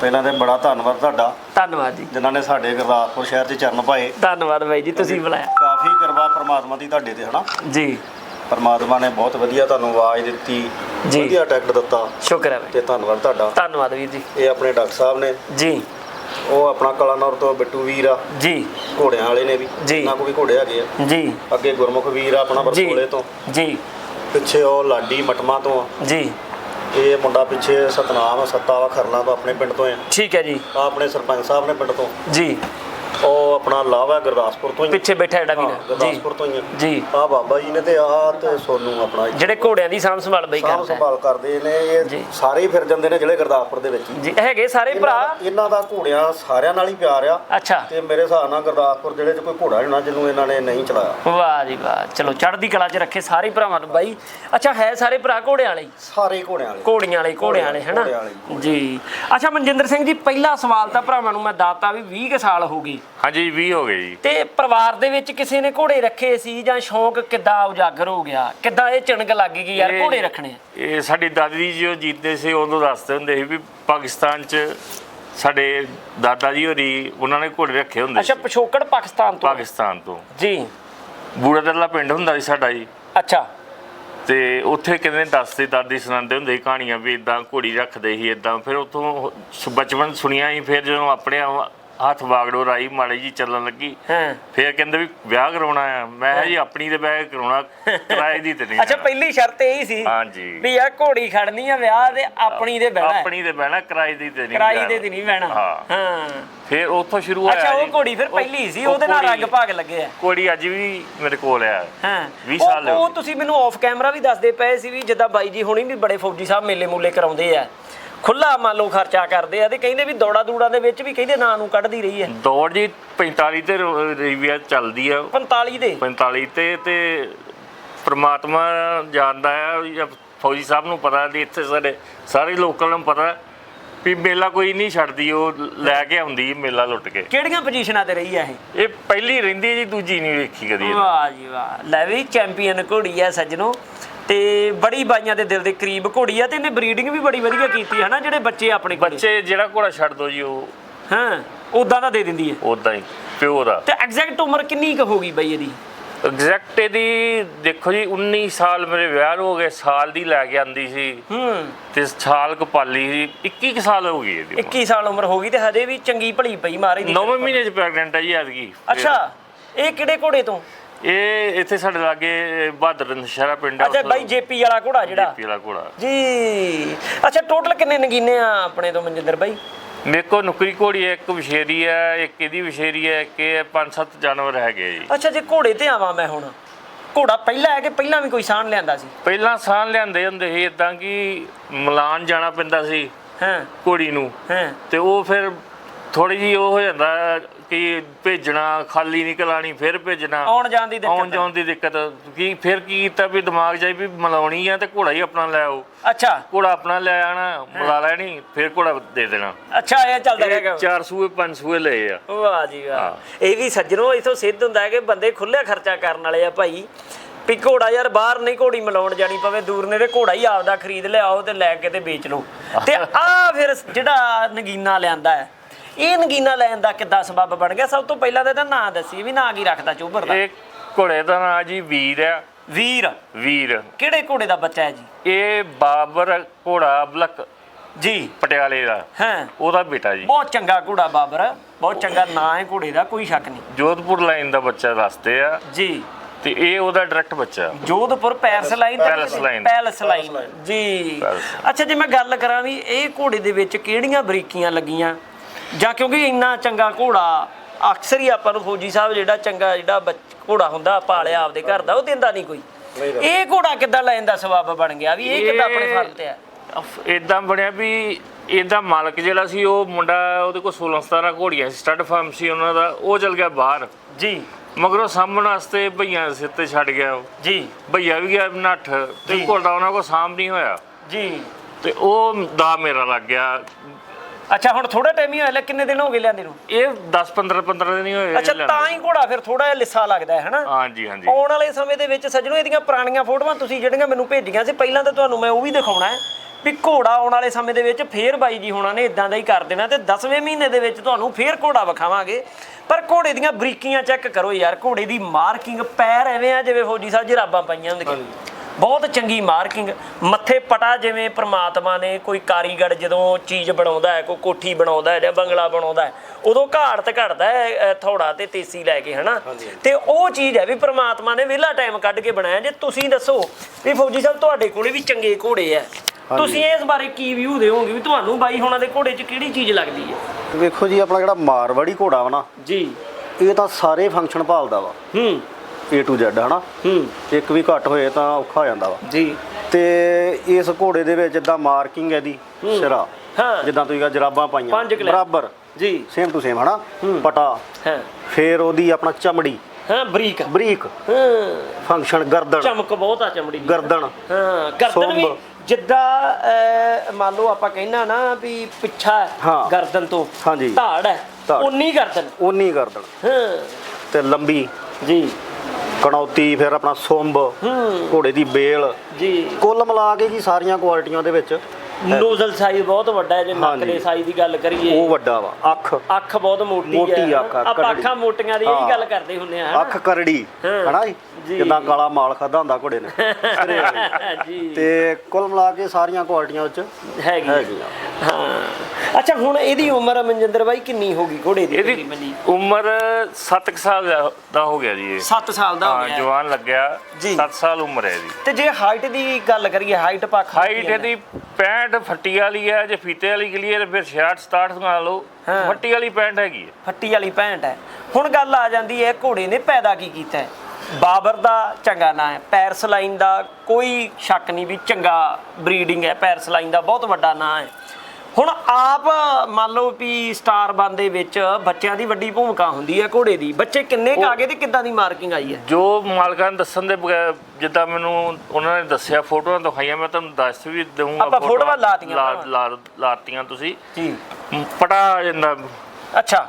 [SPEAKER 3] ਪਹਿਲਾਂ ਤੇ ਬੜਾ ਧੰਨਵਾਦ ਤੁਹਾਡਾ।
[SPEAKER 1] ਧੰਨਵਾਦ ਜੀ।
[SPEAKER 3] ਜਿਨ੍ਹਾਂ ਨੇ ਸਾਡੇ ਗੁਰਦਾਸਪੁਰ ਸ਼ਹਿਰ 'ਚ ਚਰਨ ਪਾਏ।
[SPEAKER 1] ਧੰਨਵਾਦ ਬਾਈ ਜੀ ਤੁਸੀਂ ਬੁਲਾਇਆ।
[SPEAKER 3] ਕਾਫੀ ਕਿਰਪਾ ਪ੍ਰਮਾਤਮਾ ਦੀ ਤੁਹਾਡੇ ਤੇ ਹਨਾ?
[SPEAKER 1] ਜੀ।
[SPEAKER 3] ਪਰਮਾਤਮਾ ਨੇ ਬਹੁਤ ਵਧੀਆ ਤੁਹਾਨੂੰ ਆਵਾਜ਼ ਦਿੱਤੀ
[SPEAKER 1] ਜੀ।
[SPEAKER 3] ਵਧੀਆ ਟਿਕਟ ਦਿੱਤਾ
[SPEAKER 1] ਸ਼ੁਕਰ ਹੈ ਬਾਈ।
[SPEAKER 3] ਤੇ ਧੰਨਵਾਦ ਤੁਹਾਡਾ।
[SPEAKER 1] ਧੰਨਵਾਦ ਵੀਰ ਜੀ।
[SPEAKER 3] ਇਹ ਆਪਣੇ ਡਾਕਟਰ ਸਾਹਿਬ ਨੇ।
[SPEAKER 1] ਜੀ।
[SPEAKER 3] ਉਹ ਆਪਣਾ ਕਲਾਨੌਰ ਤੋਂ ਬਿੱਟੂ ਵੀਰ ਆ।
[SPEAKER 1] ਜੀ।
[SPEAKER 3] ਘੋੜਿਆਂ ਵਾਲੇ ਨੇ ਵੀ।
[SPEAKER 1] ਜੀ।
[SPEAKER 3] ਇਹਨਾਂ ਕੋ ਵੀ ਘੋੜੇ ਹੈਗੇ ਆ।
[SPEAKER 1] ਜੀ।
[SPEAKER 3] ਅੱਗੇ ਗੁਰਮੁਖ ਵੀਰ ਆ ਆਪਣਾ
[SPEAKER 1] ਜੀ।
[SPEAKER 3] ਬਰਸੋਲੇ ਤੋਂ।
[SPEAKER 1] ਜੀ।
[SPEAKER 3] ਪਿੱਛੇ ਉਹ ਲਾਡੀ ਮਟਮਾ ਤੋਂ ਆ।
[SPEAKER 1] ਜੀ।
[SPEAKER 3] ਇਹ ਮੁੰਡਾ ਪਿੱਛੇ ਸਤਨਾਮ ਸੱਤਾ ਵਾ ਖਰਲਾ ਤੋਂ ਆਪਣੇ ਪਿੰਡ ਤੋਂ ਆ।
[SPEAKER 1] ਠੀਕ ਹੈ ਜੀ।
[SPEAKER 3] ਆਹ ਆਪਣੇ ਸਰਪੰਚ ਸਾਹਿਬ ਨੇ ਪਿੰਡ ਤੋਂ।
[SPEAKER 1] ਜੀ।
[SPEAKER 3] ਉਹ ਆਪਣਾ ਲਾਵਾ ਗੁਰਦਾਸਪੁਰ ਤੋਂ ਹੀ।
[SPEAKER 1] ਪਿੱਛੇ ਬੈਠਾ ਜਿਹੜਾ ਵੀਰ ਜੀ
[SPEAKER 3] ਗੁਰਦਾਸਪੁਰ ਤੋਂ ਹੀ।
[SPEAKER 1] ਜੀ।
[SPEAKER 3] ਆ ਬਾਬਾ ਜੀ ਨੇ ਤੇ ਆ ਤੇ ਸੋਨੂੰ ਆਪਣਾ
[SPEAKER 1] ਜਿਹੜੇ ਘੋੜਿਆਂ ਦੀ ਸਾਂਭ ਸੰਭਾਲ ਬਈ ਕਰਦਾ।
[SPEAKER 3] ਸੰਭਾਲ ਕਰਦੇ ਨੇ ਇਹ। ਸਾਰੇ ਫਿਰ ਜਾਂਦੇ ਨੇ ਜਿਹੜੇ ਗੁਰਦਾਸਪੁਰ ਦੇ ਵਿੱਚ
[SPEAKER 1] ਜੀ ਹੈਗੇ ਸਾਰੇ ਭਰਾ?
[SPEAKER 3] ਇਹਨਾਂ- ਦਾ ਘੋੜਿਆਂ ਸਾਰਿਆਂ ਨਾਲ ਹੀ ਪਿਆਰ ਆ।
[SPEAKER 1] ਅੱਛਾ।
[SPEAKER 3] ਤੇ ਮੇਰੇ ਹਿਸਾਬ ਨਾਲ ਗੁਰਦਾਸਪੁਰ ਜਿਹੜੇ ਚ ਕੋਈ ਘੋੜਾ ਨਹੀਂ ਹੋਣਾ ਜਿਹਨੂੰ ਇਹਨਾਂ ਨੇ ਨਹੀਂ ਚਲਾਇਆ।
[SPEAKER 1] ਵਾਹ ਜੀ ਵਾਹ। ਚਲੋ ਚੜ੍ਹਦੀ ਕਲਾ 'ਚ ਰੱਖੇ ਸਾਰੇ ਭਰਾਵਾਂ ਨੂੰ ਬਾਈ। ਅੱਛਾ ਹੈ ਸਾਰੇ ਭਰਾ ਘੋੜਿਆਂ ਵਾਲੇ?
[SPEAKER 3] ਸਾਰੇ ਘੋੜਿਆਂ ਵਾਲੇ।
[SPEAKER 1] ਘੋੜੀਆਂ ਵਾਲੇ ਘੋੜਿਆਂ ਵਾਲੇ ਹੈਨਾ। ਜੀ। ਅੱਛਾ ਮਨਜਿੰਦਰ ਸਿੰਘ ਜੀ ਪਹਿਲਾ ਸਵਾਲ ਤਾਂ ਭਰਾਵਾਂ ਨੂੰ ਮੈਂ ਦਾਤਾ ਵੀ 20 ਕੁ ਸਾਲ ਹੋ ਗਏ।
[SPEAKER 2] ਹਾਂਜੀ 20 ਹੋ ਗਏ ਜੀ।
[SPEAKER 1] ਤੇ ਪਰਿਵਾਰ ਦੇ ਵਿੱਚ ਕਿਸੇ ਨੇ ਘੋੜੇ ਰੱਖੇ ਸੀ ਜਾਂ ਸ਼ੌਂਕ ਕਿੱਦਾਂ ਉਜਾਗਰ ਹੋ ਗਿਆ? ਕਿੱਦਾਂ ਇਹ ਚਿਣਕ ਲੱਗ ਗਈ ਕਿ ਯਾਰ
[SPEAKER 2] ਇਹ-
[SPEAKER 1] ਘੋੜੇ ਰੱਖਣੇ ਆ?
[SPEAKER 2] ਇਹ ਸਾਡੀ ਦਾਦੀ ਜੀ ਜੋ ਜੀਤੇ ਸੀ ਉਦੋਂ ਦੱਸਦੇ ਹੁੰਦੇ ਸੀ ਵੀ ਪਾਕਿਸਤਾਨ 'ਚ ਸਾਡੇ ਦਾਦਾ ਜੀ ਹੋਰੀ ਉਹਨਾਂ ਨੇ ਘੋੜੇ ਰੱਖੇ ਹੁੰਦੇ
[SPEAKER 1] ਅੱਛਾ
[SPEAKER 2] ਸੀ।
[SPEAKER 1] ਪਿਛੋਕੜ ਪਾਕਿਸਤਾਨ ਤੋਂ?
[SPEAKER 2] ਪਾਕਿਸਤਾਨ ਤੋਂ।
[SPEAKER 1] ਜੀ।
[SPEAKER 2] ਬੂੜਾਦਲਾ ਪਿੰਡ ਹੁੰਦਾ ਸੀ ਸਾਡਾ ਜੀ।
[SPEAKER 1] ਅੱਛਾ।
[SPEAKER 2] ਤੇ ਉੱਥੇ ਕਹਿੰਦੇ ਦੱਸਦੇ ਦਾਦੀ ਸੁਣਾਉਂਦੇ ਹੁੰਦੇ ਸੀ ਕਹਾਣੀਆਂ ਵੀ ਇਦਾਂ ਘੋੜੀ ਰੱਖਦੇ ਸੀ ਇਦਾਂ ਫਿਰ ਉੱਥੋਂ ਬਚਪਨ ਸੁਣੀਆਂ ਸੀ ਫਿਰ ਜਦੋਂ ਆਪਣੇ ਹੱਥ ਵਾਗੜੋ ਰਾਈ ਮਾੜੀ ਜੀ ਚੱਲਣ ਲੱਗੀ।
[SPEAKER 1] ਹਾਂ।
[SPEAKER 2] ਫਿਰ ਕਹਿੰਦੇ ਵੀ ਵਿਆਹ ਕਰਾਉਣਾ ਆ। ਮੈਂ ਕਿਹਾ ਜੀ ਆਪਣੀ ਤੇ ਵਿਆਹ ਕਰਾਉਣਾ ਕਿਰਾਏ ਦੀ ਤੇ ਨਹੀਂ
[SPEAKER 1] ਅੱਛਾ ਪਹਿਲੀ ਸ਼ਰਤ ਇਹ ਹੀ ਸੀ
[SPEAKER 2] ਹਾਂਜੀ।
[SPEAKER 1] ਵੀ ਯਾਰ ਘੋੜੀ ਖੜਨੀ ਆ ਵਿਆਹ ਦੇ ਆਪਣੀ ਦੇ ਬਹਿਣਾ।
[SPEAKER 2] ਆਪਣੀ ਤੇ ਬਹਿਣਾ ਕਿਰਾਏ ਦੀ ਤੇ ਨਹੀਂ ਜਾਣਾ।
[SPEAKER 1] ਦੇ ਤੇ ਨਹੀਂ ਬਹਿਣਾ।
[SPEAKER 2] ਹਾਂ। ਫਿਰ ਉੱਥੋਂ ਸ਼ੁਰੂ ਹੋਇਆ
[SPEAKER 1] ਅੱਛਾ ਉਹ। ਘੋੜੀ ਫਿਰ ਪਹਿਲੀ ਸੀ
[SPEAKER 2] ਉਹ
[SPEAKER 1] ਉਹਦੇ ਨਾਲ ਰੰਗ ਭਾਗ ਲੱਗੇ ਆ।
[SPEAKER 2] ਘੋੜੀ ਅੱਜ ਵੀ ਮੇਰੇ ਕੋਲ ਆ।
[SPEAKER 1] ਹਾਂ।
[SPEAKER 2] 20
[SPEAKER 1] ਉਹ-
[SPEAKER 2] ਸਾਲ
[SPEAKER 1] ਉਹ। ਤੁਸੀਂ ਮੈਨੂੰ ਆਫ ਕੈਮਰਾ ਵੀ ਦੱਸਦੇ ਪਏ ਸੀ ਵੀ ਜਿੱਦਾਂ ਬਾਈ ਜੀ ਹੁਣੀ ਵੀ ਬੜੇ ਫੌਜੀ ਸਾਹਿਬ ਮੇਲੇ ਮੂਲੇ ਕਰਾਉਂਦੇ ਆ। ਖੁੱਲਾ ਮੰਨ ਲਓ ਖਰਚਾ ਕਰਦੇ ਆ ਤੇ ਕਹਿੰਦੇ ਵੀ ਦੌੜਾ ਦੂੜਾ ਦੇ ਵਿੱਚ ਵੀ ਕਹਿੰਦੇ ਨਾਂ ਨੂੰ ਕੱਢਦੀ ਰਹੀ ਹੈ।
[SPEAKER 2] ਦੌੜ ਜੀ 45 ਤੇ ਰਿਵਿਆ ਚੱਲਦੀ ਆ।
[SPEAKER 1] 45 ਦੇ
[SPEAKER 2] 45 ਤੇ ਤੇ ਪ੍ਰਮਾਤਮਾ ਜਾਣਦਾ ਆ ਜਾਂ ਫੌਜੀ ਸਾਹਿਬ ਨੂੰ ਪਤਾ ਵੀ ਇੱਥੇ ਸਾਡੇ ਸਾਰੇ ਲੋਕਾਂ ਨੂੰ ਪਤਾ ਵੀ ਮੇਲਾ ਕੋਈ ਨਹੀਂ ਛੱਡਦੀ ਉਹ ਲੈ ਕੇ ਆਉਂਦੀ ਮੇਲਾ ਲੁੱਟ ਕੇ।
[SPEAKER 1] ਕਿਹੜੀਆਂ ਪੋਜੀਸ਼ਨਾਂ ਤੇ ਰਹੀ ਆ ਇਹ?
[SPEAKER 2] ਇਹ ਪਹਿਲੀ ਰਹਿੰਦੀ ਜੀ ਦੂਜੀ ਨਹੀਂ ਵੇਖੀ ਕਦੀ।
[SPEAKER 1] ਵਾਹ ਜੀ ਵਾਹ। ਲੈ ਵੀ ਚੈਂਪੀਅਨ ਘੋੜੀ ਆ ਸੱਜਣੋ। ਤੇ ਬੜੀ ਬਾਈਆਂ ਦੇ ਦਿਲ ਦੇ ਕਰੀਬ ਘੋੜੀ ਆ ਤੇ ਇਹਨੇ ਬਰੀਡਿੰਗ ਵੀ ਬੜੀ ਵਧੀਆ ਕੀਤੀ ਹੈ ਨਾ ਜਿਹੜੇ ਬੱਚੇ ਆਪਣੇ ਕੋਲ।
[SPEAKER 2] ਬੱਚੇ ਜਿਹੜਾ ਘੋੜਾ ਛੱਡ ਦੋ ਜੀ ਉਹ।
[SPEAKER 1] ਹਾਂ ਉਦਾਂ ਦਾ ਦੇ ਦਿੰਦੀ ਹੈ।
[SPEAKER 2] ਉਦਾਂ ਹੀ ਪਿਓ ਦਾ।
[SPEAKER 1] ਤੇ ਐਗਜ਼ੈਕਟ ਉਮਰ ਕਿੰਨੀ ਕੁ ਹੋ ਗਈ ਬਈ ਇਹਦੀ?
[SPEAKER 2] ਐਗਜ਼ੈਕਟ ਇਹਦੀ ਦੇਖੋ ਜੀ 19 ਸਾਲ ਮੇਰੇ ਵਿਆਹ ਨੂੰ ਹੋ ਗਏ ਸਾਲ ਦੀ ਲੈ ਕੇ ਆਂਦੀ ਸੀ।
[SPEAKER 1] ਹੂੰ।
[SPEAKER 2] ਤੇ ਸਾਲ ਕੁ ਪਾਲੀ ਸੀ 21 ਕੁ ਸਾਲ ਹੋ ਗਈ ਇਹਦੀ
[SPEAKER 1] 21 ਸਾਲ ਉਮਰ ਹੋ ਗਈ ਤੇ ਹਜੇ ਵੀ ਚੰਗੀ ਭਲੀ ਪਈ ਮਾਰੇ ਦੀ
[SPEAKER 2] ਨੌਵੇਂ ਮਹੀਨੇ ਚ ਪ੍ਰੈਗਨੈਂਟ ਹੈ ਜੀ ਐਤਕੀ।
[SPEAKER 1] ਅੱਛਾ ਇਹ ਕਿਹੜੇ ਘੋੜੇ ਤੋਂ?
[SPEAKER 2] ਇਹ ਇੱਥੇ ਸਾਡੇ ਲਾਗੇ ਬਹਾਦਰ ਨਸ਼ਹਿਰਾ ਪਿੰਡ ਆ
[SPEAKER 1] ਅੱਛਾ
[SPEAKER 2] ਉੱਥੋਂ
[SPEAKER 1] ਬਾਈ ਜੇਪੀ ਵਾਲਾ ਘੋੜਾ ਜਿਹੜਾ?
[SPEAKER 2] ਜੇਪੀ ਵਾਲਾ ਘੋੜਾ।
[SPEAKER 1] ਜੀ। ਅੱਛਾ ਟੋਟਲ ਕਿੰਨੇ ਨਗੀਨੇ ਆ ਆਪਣੇ ਤੋਂ ਮਨਜਿੰਦਰ ਬਾਈ?
[SPEAKER 2] ਮੇਰੇ ਕੋ ਨੁਕਰੀ ਘੋੜੀ ਹੈ ਇੱਕ ਵਿਸ਼ੇਰੀ ਹੈ ਇੱਕ ਇਹਦੀ ਵਿਸ਼ੇਰੀ ਹੈ ਇੱਕ ਇਹ ਪੰਜ ਸੱਤ ਜਾਨਵਰ ਹੈਗੇ ਜੀ।
[SPEAKER 1] ਅੱਛਾ ਜੇ ਘੋੜੇ ਤੇ ਆਵਾਂ ਮੈਂ ਹੁਣ। ਘੋੜਾ ਪਹਿਲਾਂ ਹੈ ਕਿ ਪਹਿਲਾਂ ਵੀ ਕੋਈ ਸਾਨ ਲਿਆਂਦਾ ਸੀ?
[SPEAKER 2] ਪਹਿਲਾਂ ਸਾਹ ਲਿਆਂਦੇ ਹੁੰਦੇ ਸੀ ਇਦਾਂ ਕਿ ਮਲਾਨ ਜਾਣਾ ਪੈਂਦਾ ਸੀ
[SPEAKER 1] ਹਾਂ।
[SPEAKER 2] ਘੋੜੀ ਨੂੰ
[SPEAKER 1] ਹਾਂ।
[SPEAKER 2] ਤੇ ਉਹ ਫਿਰ ਥੋੜੀ ਜੀ ਉਹ ਹੋ ਜਾਂਦਾ ਕਿ ਭੇਜਣਾ ਖਾਲੀ ਨਿਕਲ ਆਣੀ ਫਿਰ ਭੇਜਣਾ।
[SPEAKER 1] ਆਉਣ ਜਾਣ ਦੀ
[SPEAKER 2] ਆਉਣ
[SPEAKER 1] ਦਿੱਕਤ
[SPEAKER 2] ਜਾਣ ਦੀ ਦਿੱਕਤ। ਕੀ ਫਿਰ ਕੀ ਕੀਤਾ ਵੀ ਦਿਮਾਗ ਜਾਈ ਵੀ ਮਲਾਉਣੀ ਆ ਤੇ ਘੋੜਾ ਹੀ ਆਪਣਾ ਲੈ ਆਓ।
[SPEAKER 1] ਅੱਛਾ।
[SPEAKER 2] ਘੋੜਾ ਆਪਣਾ ਲੈ ਆਣਾ ਮਿਲਾ ਲੈਣੀ ਫਿਰ ਘੋੜਾ ਦੇ ਦੇਣਾ।
[SPEAKER 1] ਅੱਛਾ ਇਹ ਚੱਲਦਾ
[SPEAKER 2] ਇਹ
[SPEAKER 1] ਰਹੇਗਾ
[SPEAKER 2] ਚਾਰ ਸੂਏ ਪੰਜ ਸੂਏ ਲਏ ਆ।
[SPEAKER 1] ਵਾਹ ਜੀ ਵਾਹ। ਇਹ ਵੀ ਸੱਜਣੋ ਇਥੋਂ ਸਿੱਧ ਹੁੰਦਾ ਹੈ ਕਿ ਬੰਦੇ ਖੁੱਲੇ ਖਰਚਾ ਕਰਨ ਵਾਲੇ ਆ ਭਾਈ। ਵੀ ਘੋੜਾ ਯਾਰ ਬਾਹਰ ਨਹੀਂ ਘੋੜੀ ਮਿਲਾਉਣ ਜਾਣੀ ਪਵੇ ਦੂਰ ਨੇ ਤੇ ਘੋੜਾ ਹੀ ਆਪਦਾ ਖਰੀਦ ਲਿਆਓ ਤੇ ਲੈ ਕੇ ਤੇ ਵੇਚ ਲਓ। ਤੇ ਆ ਫਿਰ ਜਿਹੜਾ ਨਗੀਨਾ ਲਿਆਂਦਾ ਹੈ ਇਹ ਨਗੀਨਾ ਲੈਣ ਦਾ ਕਿੱਦਾਂ ਸਬੱਬ ਬਣ ਗਿਆ? ਸਭ ਤੋਂ ਪਹਿਲਾਂ ਤਾਂ ਇਹਦਾ ਨਾਂ ਦੱਸੀ ਵੀ ਨਾਂ ਕੀ ਰੱਖਦਾ ਚੋਬਰ ਦਾ?
[SPEAKER 2] ਇਹ ਘੋੜੇ ਦਾ ਨਾਂ ਜੀ ਵੀਰ ਆ।
[SPEAKER 1] ਵੀਰ?
[SPEAKER 2] ਵੀਰ।
[SPEAKER 1] ਕਿਹੜੇ ਘੋੜੇ ਦਾ ਬੱਚਾ ਹੈ ਜੀ?
[SPEAKER 2] ਇਹ ਬਾਬਰ ਘੋੜਾ ਬਲਕ
[SPEAKER 1] ਜੀ।
[SPEAKER 2] ਪਟਿਆਲੇ ਦਾ।
[SPEAKER 1] ਹਾਂ।
[SPEAKER 2] ਉਹਦਾ ਬੇਟਾ ਜੀ।
[SPEAKER 1] ਬਹੁਤ ਚੰਗਾ ਘੋੜਾ ਬਾਬਰ ਬਹੁਤ ਚੰਗਾ ਨਾਂ ਹੈ ਘੋੜੇ ਦਾ ਕੋਈ ਸ਼ੱਕ ਨਹੀਂ।
[SPEAKER 2] ਜੋਧਪੁਰ ਲਾਈਨ ਦਾ ਬੱਚਾ ਦੱਸਦੇ ਆ।
[SPEAKER 1] ਜੀ।
[SPEAKER 2] ਤੇ ਇਹ ਉਹਦਾ ਡਾਇਰੈਕਟ ਬੱਚਾ।
[SPEAKER 1] Jodhpur Paris line
[SPEAKER 2] palace line.
[SPEAKER 1] Palace line. ਜੀ।
[SPEAKER 2] ਪੈਲਸ।
[SPEAKER 1] ਅੱਛਾ ਜੇ ਮੈਂ ਗੱਲ ਕਰਾਂ ਵੀ ਇਹ ਘੋੜੇ ਦੇ ਵਿੱਚ ਕਿਹੜੀਆਂ ਬਰੀਕੀਆਂ ਲੱਗੀਆਂ? ਜਾਂ ਕਿਉਂਕਿ ਇੰਨਾ ਚੰਗਾ ਘੋੜਾ ਅਕਸਰ ਹੀ ਆਪਾਂ ਨੂੰ ਫੌਜੀ ਸਾਹਿਬ ਜਿਹੜਾ ਚੰਗਾ ਜਿਹੜਾ ਘੋੜਾ ਹੁੰਦਾ ਪਾਲਿਆ ਆਪਦੇ ਘਰ ਦਾ ਉਹ ਦਿੰਦਾ ਨਹੀਂ ਕੋਈ। ਇਹ ਘੋੜਾ ਕਿੱਦਾਂ ਲੈਣ ਦਾ ਸਬੱਬ ਬਣ ਗਿਆ ਵੀ ਇਹ ਕਿੱਦਾਂ ਆਪਣੇ ਫਰਜ਼ ਤੇ ਆ
[SPEAKER 2] ਇਦਾਂ ਬਣਿਆ ਵੀ ਇਹਦਾ ਮਾਲਕ ਜਿਹੜਾ ਸੀ ਉਹ ਮੁੰਡਾ ਉਹਦੇ ਕੋਲ 16 17 ਘੋੜੀਆਂ ਸੀ ਸਟੱਡ ਫਾਰਮ ਸੀ ਉਹਨਾਂ ਦਾ ਉਹ ਚਲ ਗਿਆ ਬਾਹਰ।
[SPEAKER 1] ਜੀ।
[SPEAKER 2] ਮਗਰੋਂ ਸਾਂਭਣ ਵਾਸਤੇ ਭਈਆਂ ਸਿਰ ਤੇ ਛੱਡ ਗਿਆ ਉਹ।
[SPEAKER 1] ਜੀ।
[SPEAKER 2] ਭਈਆ ਵੀ ਗਿਆ ਨੱਠ ਤੇ। ਘੋੜਾ ਉਹਨਾਂ ਕੋਲ ਸਾਂਭ ਨਹੀਂ ਹੋਇਆ।
[SPEAKER 1] ਜੀ।
[SPEAKER 2] ਤੇ ਉਹ ਦਾ ਮੇਰਾ ਲੱਗ ਗਿਆ।
[SPEAKER 1] ਅੱਛਾ ਹੁਣ ਥੋੜਾ ਟਾਈਮ ਹੀ ਹੋਇਆ ਲੈ ਕਿੰਨੇ ਦਿਨ ਹੋ ਗਏ ਲਿਆਂਦੇ ਨੂੰ?
[SPEAKER 2] ਇਹ 10 15 15 ਦਿਨ ਹੀ ਹੋਏ
[SPEAKER 1] ਅੱਛਾ। ਤਾਂ ਹੀ ਘੋੜਾ ਫਿਰ ਥੋੜਾ ਜਿਹਾ ਲਿੱਸਾ ਲੱਗਦਾ ਹੈ ਹਨਾ?
[SPEAKER 2] ਹਾਂਜੀ ਹਾਂਜੀ।
[SPEAKER 1] ਆਉਣ ਵਾਲੇ ਸਮੇਂ ਦੇ ਵਿੱਚ ਸੱਜਣੋ ਇਹਦੀਆਂ ਪੁਰਾਣੀਆਂ ਫੋਟੋਆਂ ਤੁਸੀਂ ਜਿਹੜੀਆਂ ਮੈਨੂੰ ਭੇਜੀਆਂ ਸੀ ਪਹਿਲਾਂ ਤਾਂ ਤੁਹਾਨੂੰ ਮੈਂ ਉਹ ਵੀ ਦਿਖਾਉਣਾ ਹੈ ਵੀ ਘੋੜਾ ਆਉਣ ਵਾਲੇ ਸਮੇਂ ਦੇ ਵਿੱਚ ਫੇਰ ਬਾਈ ਜੀ ਹੋਣਾ ਨੇ ਇਦਾਂ ਦਾ ਹੀ ਕਰ ਦੇਣਾ ਤੇ 10ਵੇਂ ਮਹੀਨੇ ਦੇ ਵਿੱਚ ਤੁਹਾਨੂੰ ਫੇਰ ਘੋੜਾ ਵਿਖਾਵਾਂਗੇ। ਪਰ ਘੋੜੇ ਦੀਆਂ ਬਰੀਕੀਆਂ ਚੈੱਕ ਕਰੋ ਯਾਰ ਘੋੜੇ ਦੀ ਮਾਰਕਿੰਗ ਪੈਰ ਐਵੇਂ ਆ ਜਿਵੇਂ ਫੌਜੀ ਸਾਹਿਬ ਜਰਾਬਾਂ ਪਾਈਆਂ ਹੁੰਦੀਆਂ। ਬਹੁਤ ਚੰਗੀ ਮਾਰਕਿੰਗ ਮੱਥੇ ਪਟਾ ਜਿਵੇਂ ਪ੍ਰਮਾਤਮਾ ਨੇ ਕੋਈ ਕਾਰੀਗਰ ਜਦੋਂ ਚੀਜ਼ ਬਣਾਉਂਦਾ ਹੈ ਕੋਈ ਕੋਠੀ ਬਣਾਉਂਦਾ ਹੈ ਜਾਂ ਬੰਗਲਾ ਬਣਾਉਂਦਾ ਹੈ ਉਦੋਂ ਘਾੜਤ ਘੜਦਾ ਹੈ ਥੋੜਾ ਤੇ ਤੇਸੀ ਲੈ ਕੇ ਹਨਾ? ਤੇ ਉਹ ਚੀਜ਼ ਹੈ ਵੀ ਪ੍ਰਮਾਤਮਾ ਨੇ ਵਿਹਲਾ ਟਾਈਮ ਕੱਢ ਕੇ ਬਣਾਇਆ। ਜੇ ਤੁਸੀਂ ਦੱਸੋ ਵੀ ਫੌਜੀ ਸਾਹਿਬ ਤੁਹਾਡੇ ਕੋਲੇ ਵੀ ਚੰਗੇ ਘੋੜੇ ਆ ਤੁਸੀਂ ਇਸ ਬਾਰੇ ਕੀ ਵਿਊ ਦਿਓਗੇ ਵੀ ਤੁਹਾਨੂੰ ਬਾਈ ਹੋਣਾ ਦੇ ਘੋੜੇ 'ਚ ਕਿਹੜੀ ਚੀਜ਼ ਲੱਗਦੀ ਹੈ?
[SPEAKER 3] ਵੇਖੋ ਜੀ ਆਪਣਾ ਜਿਹੜਾ ਮਾਰਵਾੜੀ ਘੋੜਾ ਵਾ ਨਾ
[SPEAKER 1] ਜੀ।
[SPEAKER 3] ਇਹ ਤਾਂ ਸਾਰੇ ਫੰਕਸ਼ਨ ਭਾਲਦਾ ਵਾ।
[SPEAKER 1] ਹੂੰ।
[SPEAKER 3] A to Z ਹਨਾ?
[SPEAKER 1] ਹੂੰ।
[SPEAKER 3] ਇੱਕ ਵੀ ਘੱਟ ਹੋਏ ਤਾਂ ਔਖਾ ਹੋ ਜਾਂਦਾ ਵਾ।
[SPEAKER 1] ਜੀ।
[SPEAKER 3] ਤੇ ਇਸ ਘੋੜੇ ਦੇ ਵਿੱਚ ਜਿੱਦਾਂ ਮਾਰਕਿੰਗ ਹੈ ਦੀ ਸਿਰਾ।
[SPEAKER 1] ਹਾਂ।
[SPEAKER 3] ਜਿੱਦਾਂ ਤੁਸੀਂ ਕਿਹਾ ਜਰਾਬਾਂ ਪਾਈਆਂ।
[SPEAKER 1] ਪੰਜ
[SPEAKER 3] ਬਰਾਬਰ।
[SPEAKER 1] ਜੀ।
[SPEAKER 3] ਸੇਮ ਟੂ ਸੇਮ ਹਨਾ? ਪਟਾ।
[SPEAKER 1] ਹਾਂ।
[SPEAKER 3] ਫੇਰ ਉਹਦੀ ਆਪਣਾ ਚਮੜੀ।
[SPEAKER 1] ਹਾਂ ਬਰੀਕ।
[SPEAKER 3] ਬਰੀਕ।
[SPEAKER 1] ਹਾਂ।
[SPEAKER 3] ਫੰਕਸ਼ਨ ਗਰਦਨ।
[SPEAKER 1] ਚਮਕ ਬਹੁਤ ਆ ਚਮੜੀ ਦੀ।
[SPEAKER 3] ਗਰਦਨ।
[SPEAKER 1] ਹਾਂ ਗਰਦਨ ਵੀ
[SPEAKER 3] ਸੁੰਬ।
[SPEAKER 1] ਜਿੱਦਾਂ ਅਹ, ਮੰਨ ਲਓ ਆਪਾਂ ਕਹਿਣਾ ਨਾ ਵੀ ਪਿੱਛਾ ਹੈ
[SPEAKER 3] ਹਾਂ।
[SPEAKER 1] ਗਰਦਨ ਤੋਂ।
[SPEAKER 3] ਹਾਂਜੀ।
[SPEAKER 1] ਧਾੜ ਹੈ।
[SPEAKER 3] ਧਾੜ।
[SPEAKER 1] ਉਨੀ ਗਰਦਨ।
[SPEAKER 3] ਓਨੀ ਗਰਦਨ।
[SPEAKER 1] ਹਾਂ।
[SPEAKER 3] ਤੇ ਲੰਬੀ।
[SPEAKER 1] ਜੀ।
[SPEAKER 3] ਕਣੌਤੀ ਫਿਰ ਆਪਣਾ ਸੁੰਬ ਘੋੜੇ ਦੀ ਬੇਲ।
[SPEAKER 1] ਜੀ।
[SPEAKER 3] ਕੁੱਲ ਮਿਲਾ ਕੇ ਜੀ ਸਾਰੀਆਂ ਕੁਆਲਿਟੀਆਂ ਦੇ ਵਿੱਚ
[SPEAKER 1] ਨੋਜ਼ਲ ਸਾਈਜ਼ ਬਹੁਤ ਵੱਡਾ ਹੈ ਜੇ ਨੱਕ। ਦੇ ਸਾਈਜ਼ ਦੀ ਗੱਲ ਕਰੀਏ
[SPEAKER 3] ਉਹ ਵੱਡਾ ਵਾ ਅੱਖ
[SPEAKER 1] ਅੱਖ ਬਹੁਤ ਮੋਟੀ ਹੈ
[SPEAKER 3] ਮੋਟੀ ਅੱਖ ਆ,
[SPEAKER 1] ਆਪਾਂ। ਅੱਖਾਂ ਮੋਟੀਆਂ ਦੀ ਇਹੀ। ਗੱਲ ਕਰਦੇ ਹੁੰਦੇ ਆ
[SPEAKER 3] ਅੱਖ ਕਰੜੀ
[SPEAKER 1] ਹਾਂ।
[SPEAKER 3] ਹਨਾ। ਜਿੱਦਾਂ ਕਾਲਾ ਮਾਲ ਖਾਦਾ ਹੁੰਦਾ ਘੋੜੇ ਨੇ। *laughs*
[SPEAKER 1] ਜੀ
[SPEAKER 3] ਤੇ ਕੁੱਲ ਮਿਲਾ ਕੇ ਸਾਰੀਆਂ ਕੁਆਲਿਟੀਆਂ ਵਿੱਚ
[SPEAKER 1] ਹੈਗੀ
[SPEAKER 3] ਹੈਗੀਆਂ
[SPEAKER 1] ਹਾਂ ਅੱਛਾ ਹੁਣ ਇਹਦੀ ਉਮਰ ਮਨਜਿੰਦਰ ਬਾਈ ਕਿੰਨੀ ਹੋ ਗਈ ਘੋੜੇ ਦੀ
[SPEAKER 2] ਇਹਦੀ ਉਮਰ 7 ਸਾਲ ਦਾ- ਹੋ ਗਿਆ ਜੀ ਇਹ
[SPEAKER 1] 7 ਸਾਲ ਦਾ ਹੋ ਗਿਆ ਹੈ।
[SPEAKER 2] ਜਵਾਨ ਲੱਗਿਆ
[SPEAKER 1] ਜੀ।
[SPEAKER 2] 7 ਸਾਲ ਉਮਰ ਹੈ ਇਹਦੀ
[SPEAKER 1] ਤੇ ਜੇ ਹਾਈਟ ਦੀ ਗੱਲ ਕਰੀਏ ਹਾਈਟ ਪੱਖ
[SPEAKER 2] ਹਾਈਟ ਇਹਦੀ 65 ਫੱਟੀ ਵਾਲੀ ਹੈ ਜੇ ਫੀਤੇ ਵਾਲੀ ਗਲੀ ਹੈ ਤੇ ਫਿਰ 66 67 ਬਣਾ ਲਓ। ਫੱਟੀ ਵਾਲੀ ਪੈਂਟ ਹੈਗੀ ਹੈ।
[SPEAKER 1] ਫੱਟੀ ਵਾਲੀ ਪੈਂਟ ਹੈ। ਹੁਣ ਗੱਲ ਆ ਜਾਂਦੀ ਹੈ ਘੋੜੇ ਨੇ ਪੈਦਾ ਕੀ ਕੀਤਾ ਹੈ? ਬਾਬਰ ਦਾ ਚੰਗਾ ਨਾਂ ਹੈ ਪੈਰਸਲਾਈਨ ਦਾ ਕੋਈ ਸ਼ੱਕ ਨਹੀਂ ਵੀ ਚੰਗਾ ਬਰੀਡਿੰਗ ਹੈ। ਪੈਰਸਲਾਈਨ ਦਾ ਬਹੁਤ ਵੱਡਾ ਨਾਂ ਹੈ। ਹੁਣ ਆਪ ਮੰਨ ਲਓ ਵੀ ਸਟਾਰ ਬਨ ਦੇ ਵਿੱਚ ਬੱਚਿਆਂ ਦੀ ਵੱਡੀ ਭੂਮਿਕਾ ਹੁੰਦੀ ਹੈ ਘੋੜੇ ਦੀ। ਬੱਚੇ ਕਿੰਨੇ ਕੁ ਆ ਗਏ ਤੇ ਕਿੱਦਾਂ ਦੀ ਮਾਰਕਿੰਗ ਆਈ ਹੈ?
[SPEAKER 2] ਜੋ ਮਾਲਕਾਂ ਨੇ ਦੱਸਣ ਦੇ ਬਗੈਰ ਜਿੱਦਾਂ ਮੈਨੂੰ ਉਹਨਾਂ ਨੇ ਦੱਸਿਆ ਫੋਟੋਆਂ ਦਿਖਾਈਆਂ ਮੈਂ ਤੁਹਾਨੂੰ ਦੱਸ ਵੀ ਦਊਂਗਾ
[SPEAKER 1] ਆਪਾਂ ਫੋਟੋਆਂ ਲਾਤੀਆਂ
[SPEAKER 2] ਲਾਤੀਆਂ ਤੁਸੀਂ।
[SPEAKER 1] ਜੀ।
[SPEAKER 2] ਪੜਾ ਆ ਜਾਂਦਾ
[SPEAKER 1] ਅੱਛਾ।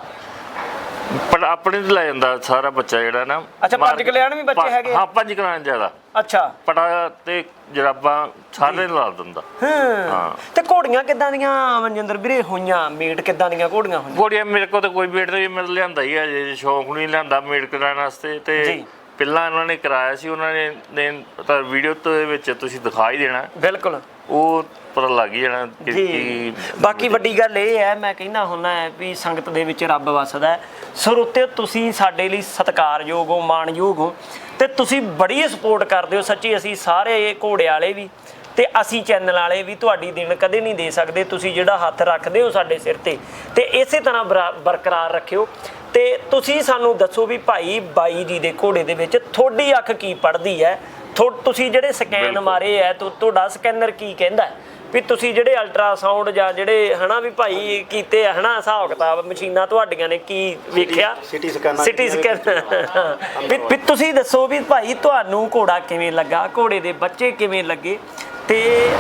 [SPEAKER 2] ਪੜਾ ਆਪਣੇ ਤੇ ਲੈ ਜਾਂਦਾ ਸਾਰਾ ਬੱਚਾ ਜਿਹੜਾ ਨਾ।
[SPEAKER 1] ਅੱਛਾ, ਪੰਜ
[SPEAKER 2] ਮਾਰ-
[SPEAKER 1] ਕਲਿਆਣ ਵੀ ਬੱਚੇ
[SPEAKER 2] ਪੰ-
[SPEAKER 1] ਹੈਗੇ ਆ?
[SPEAKER 2] ਹਾਂ ਪੰਜ ਕਲਿਆਣ ਜ਼ਿਆਦਾ।
[SPEAKER 1] ਅੱਛਾ।
[SPEAKER 2] ਪੜਾ ਤੇ ਜਰਾਬਾਂ ਸਾਰੇ ਲਾ ਦਿੰਦਾ।
[SPEAKER 1] ਹਾਂ।
[SPEAKER 2] ਹਾਂ।
[SPEAKER 1] ਤੇ ਘੋੜੀਆਂ ਕਿੱਦਾਂ ਦੀਆਂ ਮਨਜਿੰਦਰ ਵੀਰੇ? ਹੋਈਆਂ ਮੀਟ ਕਿੱਦਾਂ ਦੀਆਂ ਘੋੜੀਆਂ ਹੋਈਆਂ?
[SPEAKER 2] ਗੋੜੀਆਂ ਮੇਰੇ ਕੋਲ ਤਾਂ ਕੋਈ ਵੇਟ ਤੇ ਮਿਲ ਲਿਆਂਦਾ ਹੀ ਹੈ ਜੇ ਸ਼ੌਂਕ ਨਹੀਂ ਲਿਆਂਦਾ ਮੇਡ ਕਰਾਉਣ ਵਾਸਤੇ ਤੇ
[SPEAKER 1] ਜੀ।
[SPEAKER 2] ਪਹਿਲਾਂ ਉਹਨਾਂ ਨੇ ਕਰਾਇਆ ਸੀ ਉਹਨਾਂ ਨੇ ਨੇ ਤਾਂ ਵੀਡੀਓ ਦੇ ਵਿੱਚ ਤੁਸੀਂ ਦਿਖਾ ਹੀ ਦੇਣਾ।
[SPEAKER 1] ਬਿਲਕੁਲ।
[SPEAKER 2] ਉਹ ਪਤਾ ਲੱਗ ਹੀ ਜਾਣਾ ਕਿ
[SPEAKER 1] ਬਾਕੀ ਵੱਡੀ ਗੱਲ ਇਹ ਹੈ ਮੈਂ ਕਹਿੰਦਾ ਹੁੰਦਾ ਹੈ ਵੀ ਸੰਗਤ ਦੇ ਵਿੱਚ ਰੱਬ ਵਸਦਾ ਹੈ। ਸਰੋਤੇ ਤੁਸੀਂ ਸਾਡੇ ਲਈ ਸਤਿਕਾਰਯੋਗ ਹੋ ਮਾਣਯੋਗ ਹੋ ਤੇ ਤੁਸੀਂ ਬੜੀ ਸਪੋਰਟ ਕਰਦੇ ਹੋ ਸੱਚੀ ਅਸੀਂ ਸਾਰੇ ਘੋੜੇ ਵਾਲੇ ਵੀ। ਤੇ ਅਸੀਂ ਚੈਨਲ ਵਾਲੇ ਵੀ ਤੁਹਾਡੀ ਦੇਣ ਕਦੇ ਨਹੀਂ ਦੇ ਸਕਦੇ। ਤੁਸੀਂ ਜਿਹੜਾ ਹੱਥ ਰੱਖਦੇ ਹੋ ਸਾਡੇ ਸਿਰ ਤੇ ਤੇ ਇਸੇ ਤਰ੍ਹਾਂ ਬਰਾ- ਬਰਕਰਾਰ ਰੱਖਿਓ। ਤੇ ਤੁਸੀਂ ਸਾਨੂੰ ਦੱਸੋ ਵੀ ਭਾਈ ਬਾਈ ਜੀ ਦੇ ਘੋੜੇ ਦੇ ਵਿੱਚ ਤੁਹਾਡੀ ਅੱਖ ਕੀ ਪੜਦੀ ਹੈ? ਤੁਸੀਂ ਜਿਹੜੇ ਸਕੈਨ। ਮਾਰੇ ਤੁ- ਤੁਹਾਡਾ ਸਕੈਨਰ ਕੀ ਕਹਿੰਦਾ? ਵੀ ਤੁਸੀਂ ਜਿਹੜੇ ਅਲਟਰਾਸਾਊਂਡ ਜਾਂ ਜਿਹੜੇ ਹਨਾ ਵੀ ਭਾਈ ਕੀਤੇ ਆ ਹਨਾ ਹਿਸਾਬ ਕਿਤਾਬ ਮਸ਼ੀਨਾਂ ਤੁਹਾਡੀਆਂ ਨੇ ਕੀ ਵੇਖਿਆ?
[SPEAKER 3] ਸਿਟੀ ਸਕੈਨਾਂ
[SPEAKER 1] ਸਿਟੀ ਸਕੈਨ ਵੀ ਤੁਸੀਂ ਦੱਸੋ ਵੀ ਭਾਈ ਤੁਹਾਨੂੰ ਘੋੜਾ ਕਿਵੇਂ ਲੱਗਾ? ਘੋੜੇ ਦੇ ਬੱਚੇ ਕਿਵੇਂ ਲੱਗੇ? ਤੇ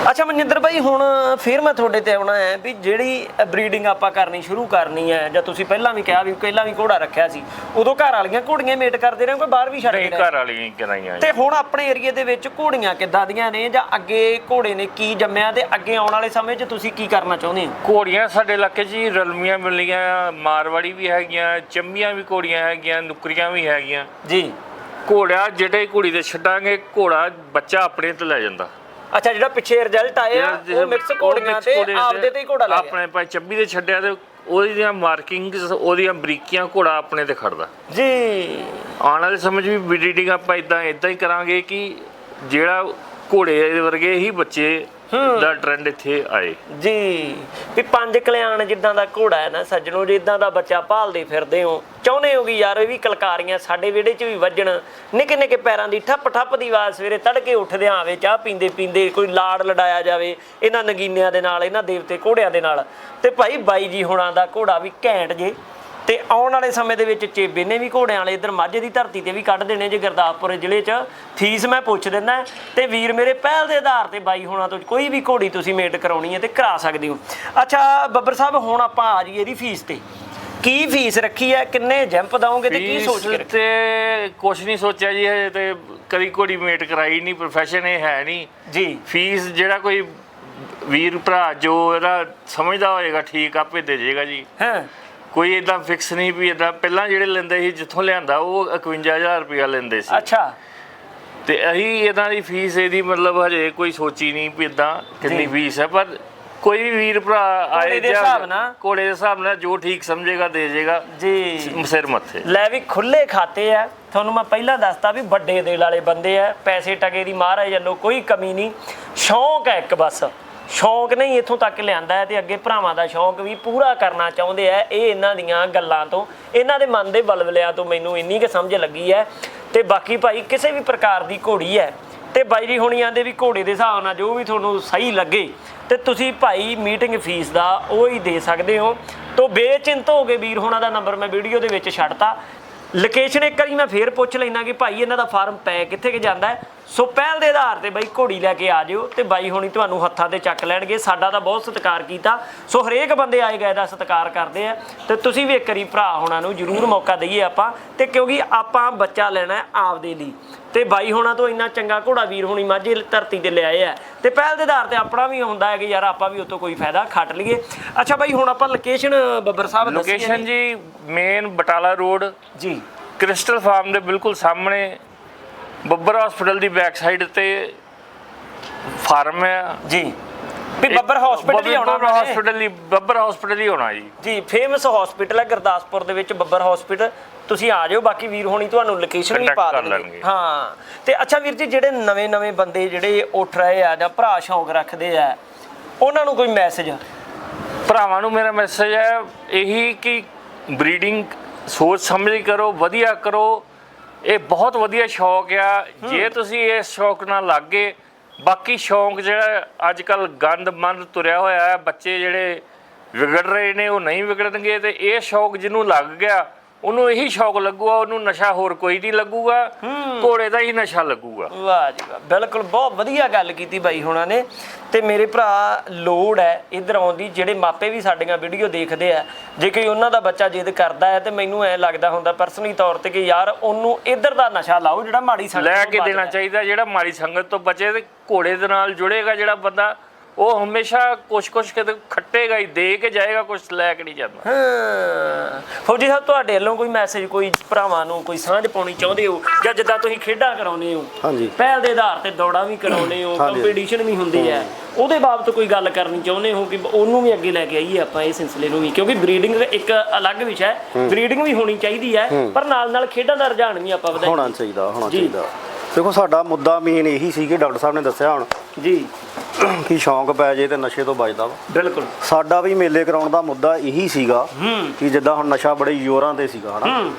[SPEAKER 1] ਅੱਛਾ ਮਨਜਿੰਦਰ ਭਾਈ ਹੁਣ ਫੇਰ ਮੈਂ ਤੁਹਾਡੇ ਤੇ ਆਉਣਾ ਹੈ ਵੀ ਜਿਹੜੀ ਬਰੀਡਿੰਗ ਆਪਾਂ ਕਰਨੀ ਸ਼ੁਰੂ ਕਰਨੀ ਹੈ ਜਾਂ ਤੁਸੀਂ ਪਹਿਲਾਂ ਵੀ ਕਿਹਾ ਵੀ ਪਹਿਲਾਂ ਵੀ ਘੋੜਾ ਰੱਖਿਆ ਸੀ ਉਦੋਂ ਘਰ ਵਾਲੀਆਂ ਘੋੜੀਆਂ ਮੇਟ ਕਰਦੇ ਰਹੇ ਕੋਈ ਬਾਹਰ ਵੀ ਛੱਡ
[SPEAKER 2] ਨਹੀਂ
[SPEAKER 1] ਕੇ?
[SPEAKER 2] ਘਰ ਵਾਲੀ ਕਰਾਈਆਂ
[SPEAKER 1] ਤੇ ਹੁਣ ਆਪਣੇ ਏਰੀਏ ਦੇ ਵਿੱਚ ਘੋੜੀਆਂ ਕਿੱਦਾਂ ਦੀਆਂ ਨੇ ਜਾਂ ਅੱਗੇ ਘੋੜੇ ਨੇ ਕੀ ਜੰਮਿਆ ਤੇ ਅੱਗੇ ਆਉਣ ਵਾਲੇ ਸਮੇਂ 'ਚ ਤੁਸੀਂ ਕੀ ਕਰਨਾ ਚਾਹੁੰਦੇ ਹੋ?
[SPEAKER 2] ਘੋੜੀਆਂ ਸਾਡੇ ਇਲਾਕੇ 'ਚ ਹੀ ਰਲਮੀਆਂ ਮਿਲੀਆਂ ਮਾਰਵਾੜੀ ਵੀ ਹੈਗੀਆਂ ਚੰਮੀਆਂ ਵੀ ਘੋੜੀਆਂ ਹੈਗੀਆਂ ਨੁਕਰੀਆਂ ਵੀ ਹੈਗੀਆਂ।
[SPEAKER 1] ਜੀ।
[SPEAKER 2] ਘੋੜਾ ਜਿਹੜੇ ਘੋੜੀ ਦੇ ਛੱਡਾਂਗੇ ਘੋੜਾ ਬੱਚਾ ਆਪਣੇ ਤੇ ਲੈ ਜਾਂਦਾ।
[SPEAKER 1] ਅੱਛਾ ਜਿਹੜਾ ਪਿੱਛੇ ਰਿਜ਼ਲਟ ਆਇਆ ਉਹ ਮਿਕਸ ਘੋੜੀਆਂ ਤੇ ਆਪਦੇ ਤੇ ਹੀ ਘੋੜਾ ਲੱਗ ਗਿਆ।
[SPEAKER 2] ਆਪਣੇ ਭਾਈ ਚੱਬੀ ਦੇ ਛੱਡਿਆ ਤੇ ਉਹਦੀਆਂ ਮਾਰਕਿੰਗਸ ਉਹਦੀਆਂ ਬਰੀਕੀਆਂ ਘੋੜਾ ਆਪਣੇ ਤੇ ਖੜਦਾ।
[SPEAKER 1] ਜੀ।
[SPEAKER 2] ਆਉਣ ਵਾਲੇ ਸਮੇਂ 'ਚ ਵੀ ਬਰੀਡਿੰਗ ਆਪਾਂ ਇਦਾਂ ਇਦਾਂ ਹੀ ਕਰਾਂਗੇ ਕਿ ਜਿਹੜਾ ਘੋੜੇ ਦੇ ਵਰਗੇ ਹੀ ਬੱਚੇ ਦਾ ਟ੍ਰੈਂਡ ਇੱਥੇ ਆਏ।
[SPEAKER 1] ਜੀ ਵੀ ਪੰਜ ਕਲਿਆਣ ਜਿੱਦਾਂ ਦਾ ਘੋੜਾ ਹੈ ਨਾ ਸੱਜਣੋ ਜਿੱਦਾਂ ਦਾ ਬੱਚਾ ਭਾਲਦੇ ਫਿਰਦੇ ਹੋ ਚਾਹੁੰਦੇ ਹੋ ਕਿ ਯਾਰ ਇਹ ਵੀ ਕਲਕਾਰੀਆਂ ਸਾਡੇ ਵਿਹੜੇ 'ਚ ਵੀ ਵੱਜਣ ਨਿੱਕੇ ਨਿੱਕੇ ਪੈਰਾਂ ਦੀ ਠੱਪ ਠੱਪ ਦੀ ਆਵਾਜ਼ ਸਵੇਰੇ ਤੜਕੇ ਉੱਠਦਿਆਂ ਆਵੇ ਚਾਹ ਪੀਂਦੇ ਪੀਂਦੇ ਕੋਈ ਲਾੜ ਲਡਾਇਆ ਜਾਵੇ ਇਹਨਾਂ ਨਗੀਨਿਆਂ ਦੇ ਨਾਲ ਇਹਨਾਂ ਦੇਵਤੇ ਘੋੜਿਆਂ ਦੇ ਨਾਲ। ਤੇ ਭਾਈ ਬਾਈ ਜੀ ਹੁਣਾਂ ਦਾ ਘੋੜਾ ਵੀ ਘੈਂਟ ਜੇ। ਤੇ ਆਉਣ ਵਾਲੇ ਸਮੇਂ ਦੇ ਵਿੱਚ ਚੇਬੇ ਨੇ ਵੀ ਘੋੜਿਆਂ ਵਾਲੇ ਇਧਰ ਮਾਝੇ ਦੀ ਧਰਤੀ ਤੇ ਵੀ ਕੱਢ ਦੇਣੇ ਜੇ ਗੁਰਦਾਸਪੁਰ ਜ਼ਿਲ੍ਹੇ 'ਚ। ਫੀਸ ਮੈਂ ਪੁੱਛ ਦਿੰਦਾ ਤੇ ਵੀਰ ਮੇਰੇ ਪਹਿਲ ਦੇ ਆਧਾਰ ਤੇ ਬਾਈ ਹੋਣਾ ਤੋਂ ਕੋਈ ਵੀ ਘੋੜੀ ਤੁਸੀਂ ਮੇਟ ਕਰਾਉਣੀ ਹੈ ਤੇ ਕਰਾ ਸਕਦੇ ਹੋ। ਅੱਛਾ ਬੱਬਰ ਸਾਹਿਬ ਹੁਣ ਆਪਾਂ ਆ ਜਾਈਏ ਇਹਦੀ ਫੀਸ ਤੇ। ਕੀ ਫੀਸ ਰੱਖੀ ਹੈ? ਕਿੰਨੇ ਜੰਪ ਦਵੋਗੇ ਤੇ ਕੀ ਸੋਚ ਕੇ?
[SPEAKER 2] ਤੇ ਕੁਛ ਨਹੀਂ ਸੋਚਿਆ ਜੀ ਹਜੇ ਤੇ ਕਦੀ ਘੋੜੀ ਮੇਟ ਕਰਾਈ ਨਹੀਂ ਪ੍ਰੋਫੈਸ਼ਨ ਇਹ ਹੈ ਨਹੀਂ।
[SPEAKER 1] ਜੀ।
[SPEAKER 2] ਫੀਸ ਜਿਹੜਾ ਕੋਈ ਵੀਰ ਭਰਾ ਜੋ ਇਹਦਾ ਸਮਝਦਾ ਹੋਏਗਾ ਠੀਕ ਆਪੇ ਦੇ ਜਾਏਗਾ ਜੀ।
[SPEAKER 1] ਹਾਂ।
[SPEAKER 2] ਕੋਈ ਇਦਾਂ ਫਿਕਸ ਨਹੀਂ ਵੀ ਇਦਾਂ ਪਹਿਲਾਂ ਜਿਹੜੇ ਲੈਂਦੇ ਸੀ ਜਿੱਥੋਂ ਲਿਆਂਦਾ ਉਹ 51000 ਰੁਪਇਆ ਲੈਂਦੇ ਸੀ।
[SPEAKER 1] ਅੱਛਾ।
[SPEAKER 2] ਤੇ ਅਸੀਂ ਇਹਨਾਂ ਦੀ ਫੀਸ ਇਹਦੀ ਮਤਲਬ ਹਜੇ ਕੋਈ ਸੋਚੀ ਨਹੀਂ ਵੀ ਇਦਾਂ ਕਿੰਨੀ। ਫੀਸ ਹੈ ਪਰ ਕੋਈ ਵੀ ਵੀਰ ਭਰਾ ਆਏ
[SPEAKER 1] ਦੇ ਹਿਸਾਬ ਨਾਲ।
[SPEAKER 2] ਘੋੜੇ ਦੇ ਹਿਸਾਬ ਨਾਲ ਜੋ ਠੀਕ ਸਮਝੇਗਾ ਦੇ ਜਾਏਗਾ
[SPEAKER 1] ਜੀ।
[SPEAKER 2] ਸਿਰ ਮੱਥੇ।
[SPEAKER 1] ਲੈ ਵੀ ਖੁੱਲੇ ਖਾਤੇ ਆ। ਤੁਹਾਨੂੰ ਮੈਂ ਪਹਿਲਾਂ ਦੱਸਤਾ ਵੀ ਵੱਡੇ ਦਿਲ ਵਾਲੇ ਬੰਦੇ ਆ ਪੈਸੇ ਟਕੇ ਦੀ ਮਹਾਰਾਜ ਵੱਲੋਂ ਕੋਈ ਕਮੀ ਨਹੀਂ। ਸ਼ੌਂਕ ਹੈ ਇੱਕ ਬਸ। ਸ਼ੌਂਕ ਨਹੀਂ ਇੱਥੋਂ ਤੱਕ ਲਿਆਂਦਾ ਹੈ ਤੇ ਅੱਗੇ ਭਰਾਵਾਂ ਦਾ ਸ਼ੌਂਕ ਵੀ ਪੂਰਾ ਕਰਨਾ ਚਾਹੁੰਦੇ ਆ ਇਹ ਇਹਨਾਂ ਦੀਆਂ ਗੱਲਾਂ ਤੋਂ, ਇਹਨਾਂ ਦੇ ਮਨ ਦੇ ਬਲਬਲਿਆਂ ਤੋਂ ਮੈਨੂੰ ਇੰਨੀ ਕੁ ਸਮਝ ਲੱਗੀ ਹੈ ਤੇ ਬਾਕੀ ਭਾਈ ਕਿਸੇ ਵੀ ਪ੍ਰਕਾਰ ਦੀ ਘੋੜੀ ਹੈ ਤੇ ਬਾਈ ਜੀ ਹੁਣੀ ਆਂਦੇ ਵੀ ਘੋੜੇ ਦੇ ਹਿਸਾਬ ਨਾਲ ਜੋ ਵੀ ਤੁਹਾਨੂੰ ਸਹੀ ਲੱਗੇ ਤੇ ਤੁਸੀਂ ਭਾਈ ਮੀਟਿੰਗ ਫੀਸ ਦਾ ਉਹ ਹੀ ਦੇ ਸਕਦੇ ਹੋ। ਤੋਂ ਬੇਚਿੰਤ ਹੋ ਕੇ ਵੀਰ ਹੋਣਾ ਦਾ ਨੰਬਰ ਮੈਂ ਵੀਡੀਓ ਦੇ ਵਿੱਚ ਛੱਡਤਾ। ਲੋਕੇਸ਼ਨ ਇੱਕ ਵਾਰੀ ਮੈਂ ਫੇਰ ਪੁੱਛ ਲੈਣਾ ਕਿ ਭਾਈ ਇਹਨਾਂ ਦਾ ਫਾਰਮ ਪੈ ਕਿੱਥੇ ਕਿ ਜਾਂਦਾ ਹੈ? ਸੋ ਪਹਿਲ ਦੇ ਆਧਾਰ ਤੇ ਬਾਈ ਘੋੜੀ ਲੈ ਕੇ ਆ ਜਿਓ ਤੇ ਬਾਈ ਹੋਣੀ ਤੁਹਾਨੂੰ ਹੱਥਾਂ ਤੇ ਚੱਕ ਲੈਣਗੇ। ਸਾਡਾ ਤਾਂ ਬਹੁਤ ਸਤਿਕਾਰ ਕੀਤਾ। ਸੋ ਹਰੇਕ ਬੰਦੇ ਆਏ ਗਏ ਦਾ ਸਤਿਕਾਰ ਕਰਦੇ ਆ। ਤੇ ਤੁਸੀਂ ਵੀ ਇੱਕ ਵਾਰੀ ਭਰਾ ਹੋਣਾ ਨੂੰ ਜ਼ਰੂਰ ਮੌਕਾ ਦਈਏ ਆਪਾਂ। ਤੇ ਕਿਉਂਕਿ ਆਪਾਂ ਬੱਚਾ ਲੈਣਾ ਹੈ ਆਪਦੇ ਲਈ। ਤੇ ਬਾਈ ਹੋਣਾ ਤੋਂ ਇੰਨਾ ਚੰਗਾ ਘੋੜਾ ਵੀਰ ਹੋਣੀ ਮਾਝੇ ਧਰਤੀ ਤੇ ਲਿਆਏ ਆ। ਤੇ ਪਹਿਲ ਦੇ ਆਧਾਰ ਤੇ ਆਪਣਾ ਵੀ ਹੁੰਦਾ ਹੈ ਕਿ ਯਾਰ ਆਪਾਂ ਵੀ ਉਤੋਂ ਕੋਈ ਫਾਇਦਾ ਖੱਟ ਲਈਏ। ਅੱਛਾ ਬਾਈ ਹੁਣ ਆਪਾਂ ਲੋਕੇਸ਼ਨ ਬੱਬਰ ਸਾਹਿਬ ਦੱਸੀਏ
[SPEAKER 2] ਲੋਕੇਸ਼ਨ ਜੀ ਮੇਨ ਬਟਾਲਾ ਰੋਡ
[SPEAKER 1] ਜੀ।
[SPEAKER 2] ਕ੍ਰਿਸਟਲ ਫਾਰਮ ਦੇ ਬਿਲਕੁਲ ਸਾਹਮਣੇ ਬੱਬਰ ਹਸਪੀਟਲ ਦੀ ਬੈਕ ਸਾਈਡ ਤੇ ਫਾਰਮ ਹੈ।
[SPEAKER 1] ਜੀ। ਵੀ ਬੱਬਰ ਹਸਪੀਟਲ ਹੀ ਆਉਣਾ
[SPEAKER 2] ਬੱਬਰ। ਹਸਪੀਟਲ ਹੀ ਬੱਬਰ ਹਸਪੀਟਲ ਹੀ ਹੋਣਾ ਜੀ।
[SPEAKER 1] ਜੀ ਫੇਮਸ ਹਸਪੀਟਲ ਹੈ ਗੁਰਦਾਸਪੁਰ ਦੇ ਵਿੱਚ ਬੱਬਰ ਹਸਪੀਟਲ ਤੁਸੀਂ ਆ ਜਾਓ ਬਾਕੀ ਵੀਰ ਹੋਣੀ ਤੁਹਾਨੂੰ ਲੋਕੇਸ਼ਨ ਵੀ ਪਾ ਦੇਣਗੇ। ਹਾਂ। ਤੇ ਅੱਛਾ ਵੀਰ ਜੀ ਜਿਹੜੇ ਨਵੇਂ ਨਵੇਂ ਬੰਦੇ ਜਿਹੜੇ ਉੱਠ ਰਹੇ ਆ ਜਾਂ ਭਰਾ ਸ਼ੌਂਕ ਰੱਖਦੇ ਆ ਉਹਨਾਂ ਨੂੰ ਕੋਈ ਮੈਸੇਜ
[SPEAKER 2] ਭਰਾਵਾਂ ਨੂੰ ਮੇਰਾ ਮੈਸੇਜ ਹੈ ਇਹੀ ਕਿ ਬਰੀਡਿੰਗ ਸੋਚ ਸਮਝ ਕੇ ਕਰੋ ਵਧੀਆ ਕਰੋ। ਇਹ ਬਹੁਤ ਵਧੀਆ ਸ਼ੌਕ ਆ। ਜੇ ਤੁਸੀਂ ਇਸ ਸ਼ੌਕ ਨਾਲ ਲੱਗੇ ਬਾਕੀ ਸ਼ੌਕ ਜਿਹੜਾ ਅੱਜ ਕੱਲ ਗੰਦ ਮੰਦ ਤੁਰਿਆ ਹੋਇਆ ਹੈ ਬੱਚੇ ਜਿਹੜੇ ਵਿਗੜ ਰਹੇ ਨੇ ਉਹ ਨਹੀਂ ਵਿਗੜਨਗੇ ਤੇ ਇਹ ਸ਼ੌਕ ਜਿਹਨੂੰ ਲੱਗ ਗਿਆ ਉਹਨੂੰ ਇਹੀ ਸ਼ੌਕ ਲੱਗੂਗਾ ਉਹਨੂੰ ਨਸ਼ਾ ਹੋਰ ਕੋਈ ਨਹੀਂ ਲੱਗੂਗਾ ਘੋੜੇ ਦਾ ਹੀ ਨਸ਼ਾ ਲੱਗੂਗਾ।
[SPEAKER 1] ਵਾਹ ਜੀ ਵਾਹ ਬਿਲਕੁਲ ਬਹੁਤ ਵਧੀਆ ਗੱਲ ਕੀਤੀ ਬਾਈ ਹੁਣਾਂ ਨੇ। ਤੇ ਮੇਰੇ ਭਰਾ ਲੋੜ ਹੈ ਇਧਰ ਆਉਣ ਦੀ ਜਿਹੜੇ ਮਾਪੇ ਵੀ ਸਾਡੀਆਂ ਵੀਡੀਓ ਦੇਖਦੇ ਆ ਜੇ ਕੋਈ ਉਹਨਾਂ ਦਾ ਬੱਚਾ ਜਿੱਦ ਕਰਦਾ ਹੈ ਤੇ ਮੈਨੂੰ ਐ ਲੱਗਦਾ ਹੁੰਦਾ ਪਰਸਨਲੀ ਤੌਰ ਤੇ ਕਿ ਯਾਰ ਉਹਨੂੰ ਇਧਰ ਦਾ ਨਸ਼ਾ ਲਾਓ ਜਿਹੜਾ ਮਾੜੀ ਸੰਗਤ
[SPEAKER 2] ਲੈ ਕੇ ਦੇਣਾ। ਚਾਹੀਦਾ ਜਿਹੜਾ ਮਾੜੀ ਸੰਗਤ ਤੋਂ ਬਚੇ ਤੇ ਘੋੜੇ ਦੇ ਨਾਲ ਜੁੜੇਗਾ ਜਿਹੜਾ ਬੰਦਾ ਉਹ ਹਮੇਸ਼ਾ ਕੁਛ ਕੁਛ ਕਿਤੇ ਖੱਟੇਗਾ ਹੀ ਦੇ ਕੇ ਜਾਏਗਾ ਕੁਛ ਲੈ ਕੇ ਨਹੀਂ ਜਾਂਦਾ।
[SPEAKER 1] ਹਾਂ। ਫੌਜੀ ਸਾਹਿਬ ਤੁਹਾਡੇ ਵੱਲੋਂ ਕੋਈ ਮੈਸੇਜ ਕੋਈ ਭਰਾਵਾਂ ਨੂੰ ਕੋਈ ਸਾਂਝ ਪਾਉਣੀ ਚਾਹੁੰਦੇ ਹੋ? ਜਾਂ ਜਿੱਦਾਂ ਤੁਸੀਂ ਖੇਡਾਂ ਕਰਾਉਂਦੇ ਹੋ
[SPEAKER 3] ਹਾਂਜੀ।
[SPEAKER 1] ਪਹਿਲ ਦੇ ਆਧਾਰ ਤੇ ਦੌੜਾਂ ਵੀ ਕਰਾਉਂਦੇ ਹੋ। ਕੰਪੀਟੀਸ਼ਨ ਵੀ ਹੁੰਦੀ ਹੈ। ਉਹਦੇ ਬਾਬਤ ਕੋਈ ਗੱਲ ਕਰਨੀ ਚਾਹੁੰਦੇ ਹੋ ਕਿ ਉਹਨੂੰ ਵੀ ਅੱਗੇ ਲੈ ਕੇ ਆਈਏ ਆਪਾਂ ਇਹ ਸਿਲਸਿਲੇ ਨੂੰ ਵੀ? ਕਿਉਂਕਿ ਬਰੀਡਿੰਗ ਇੱਕ ਅਲੱਗ ਵਿਸ਼ਾ ਹੈ। ਬਰੀਡਿੰਗ ਵੀ ਹੋਣੀ ਚਾਹੀਦੀ ਹੈ ਪਰ ਨਾਲ ਨਾਲ ਖੇਡਾਂ ਦਾ ਰੁਝਾਨ ਵੀ ਆਪਾਂ ਵਧਾਈਏ।
[SPEAKER 3] ਹੋਣਾ ਚਾਹੀਦਾ ਹੋਣਾ। ਚਾਹੀਦਾ। ਦੇਖੋ ਸਾਡਾ ਮੁੱਦਾ ਮੇਨ ਇਹੀ ਸੀ ਕਿ ਡਾਕਟਰ ਸਾਹਿਬ ਨੇ ਦੱਸਿਆ ਹੁਣ
[SPEAKER 1] ਜੀ।
[SPEAKER 3] ਕਿ ਸ਼ੌਂਕ ਪੈ ਜੇ ਤੇ ਨਸ਼ੇ ਤੋਂ ਬਚਦਾ ਵਾ।
[SPEAKER 1] ਬਿਲਕੁਲ।
[SPEAKER 3] ਸਾਡਾ ਵੀ ਮੇਲੇ ਕਰਾਉਣ ਦਾ ਮੁੱਦਾ ਇਹੀ ਸੀਗਾ
[SPEAKER 1] ਹੂੰ।
[SPEAKER 3] ਕਿ ਜਿੱਦਾਂ ਹੁਣ ਨਸ਼ਾ ਬੜੇ ਜ਼ੋਰਾਂ ਤੇ ਸੀਗਾ ਹਨਾ।
[SPEAKER 1] ਹੂੰ।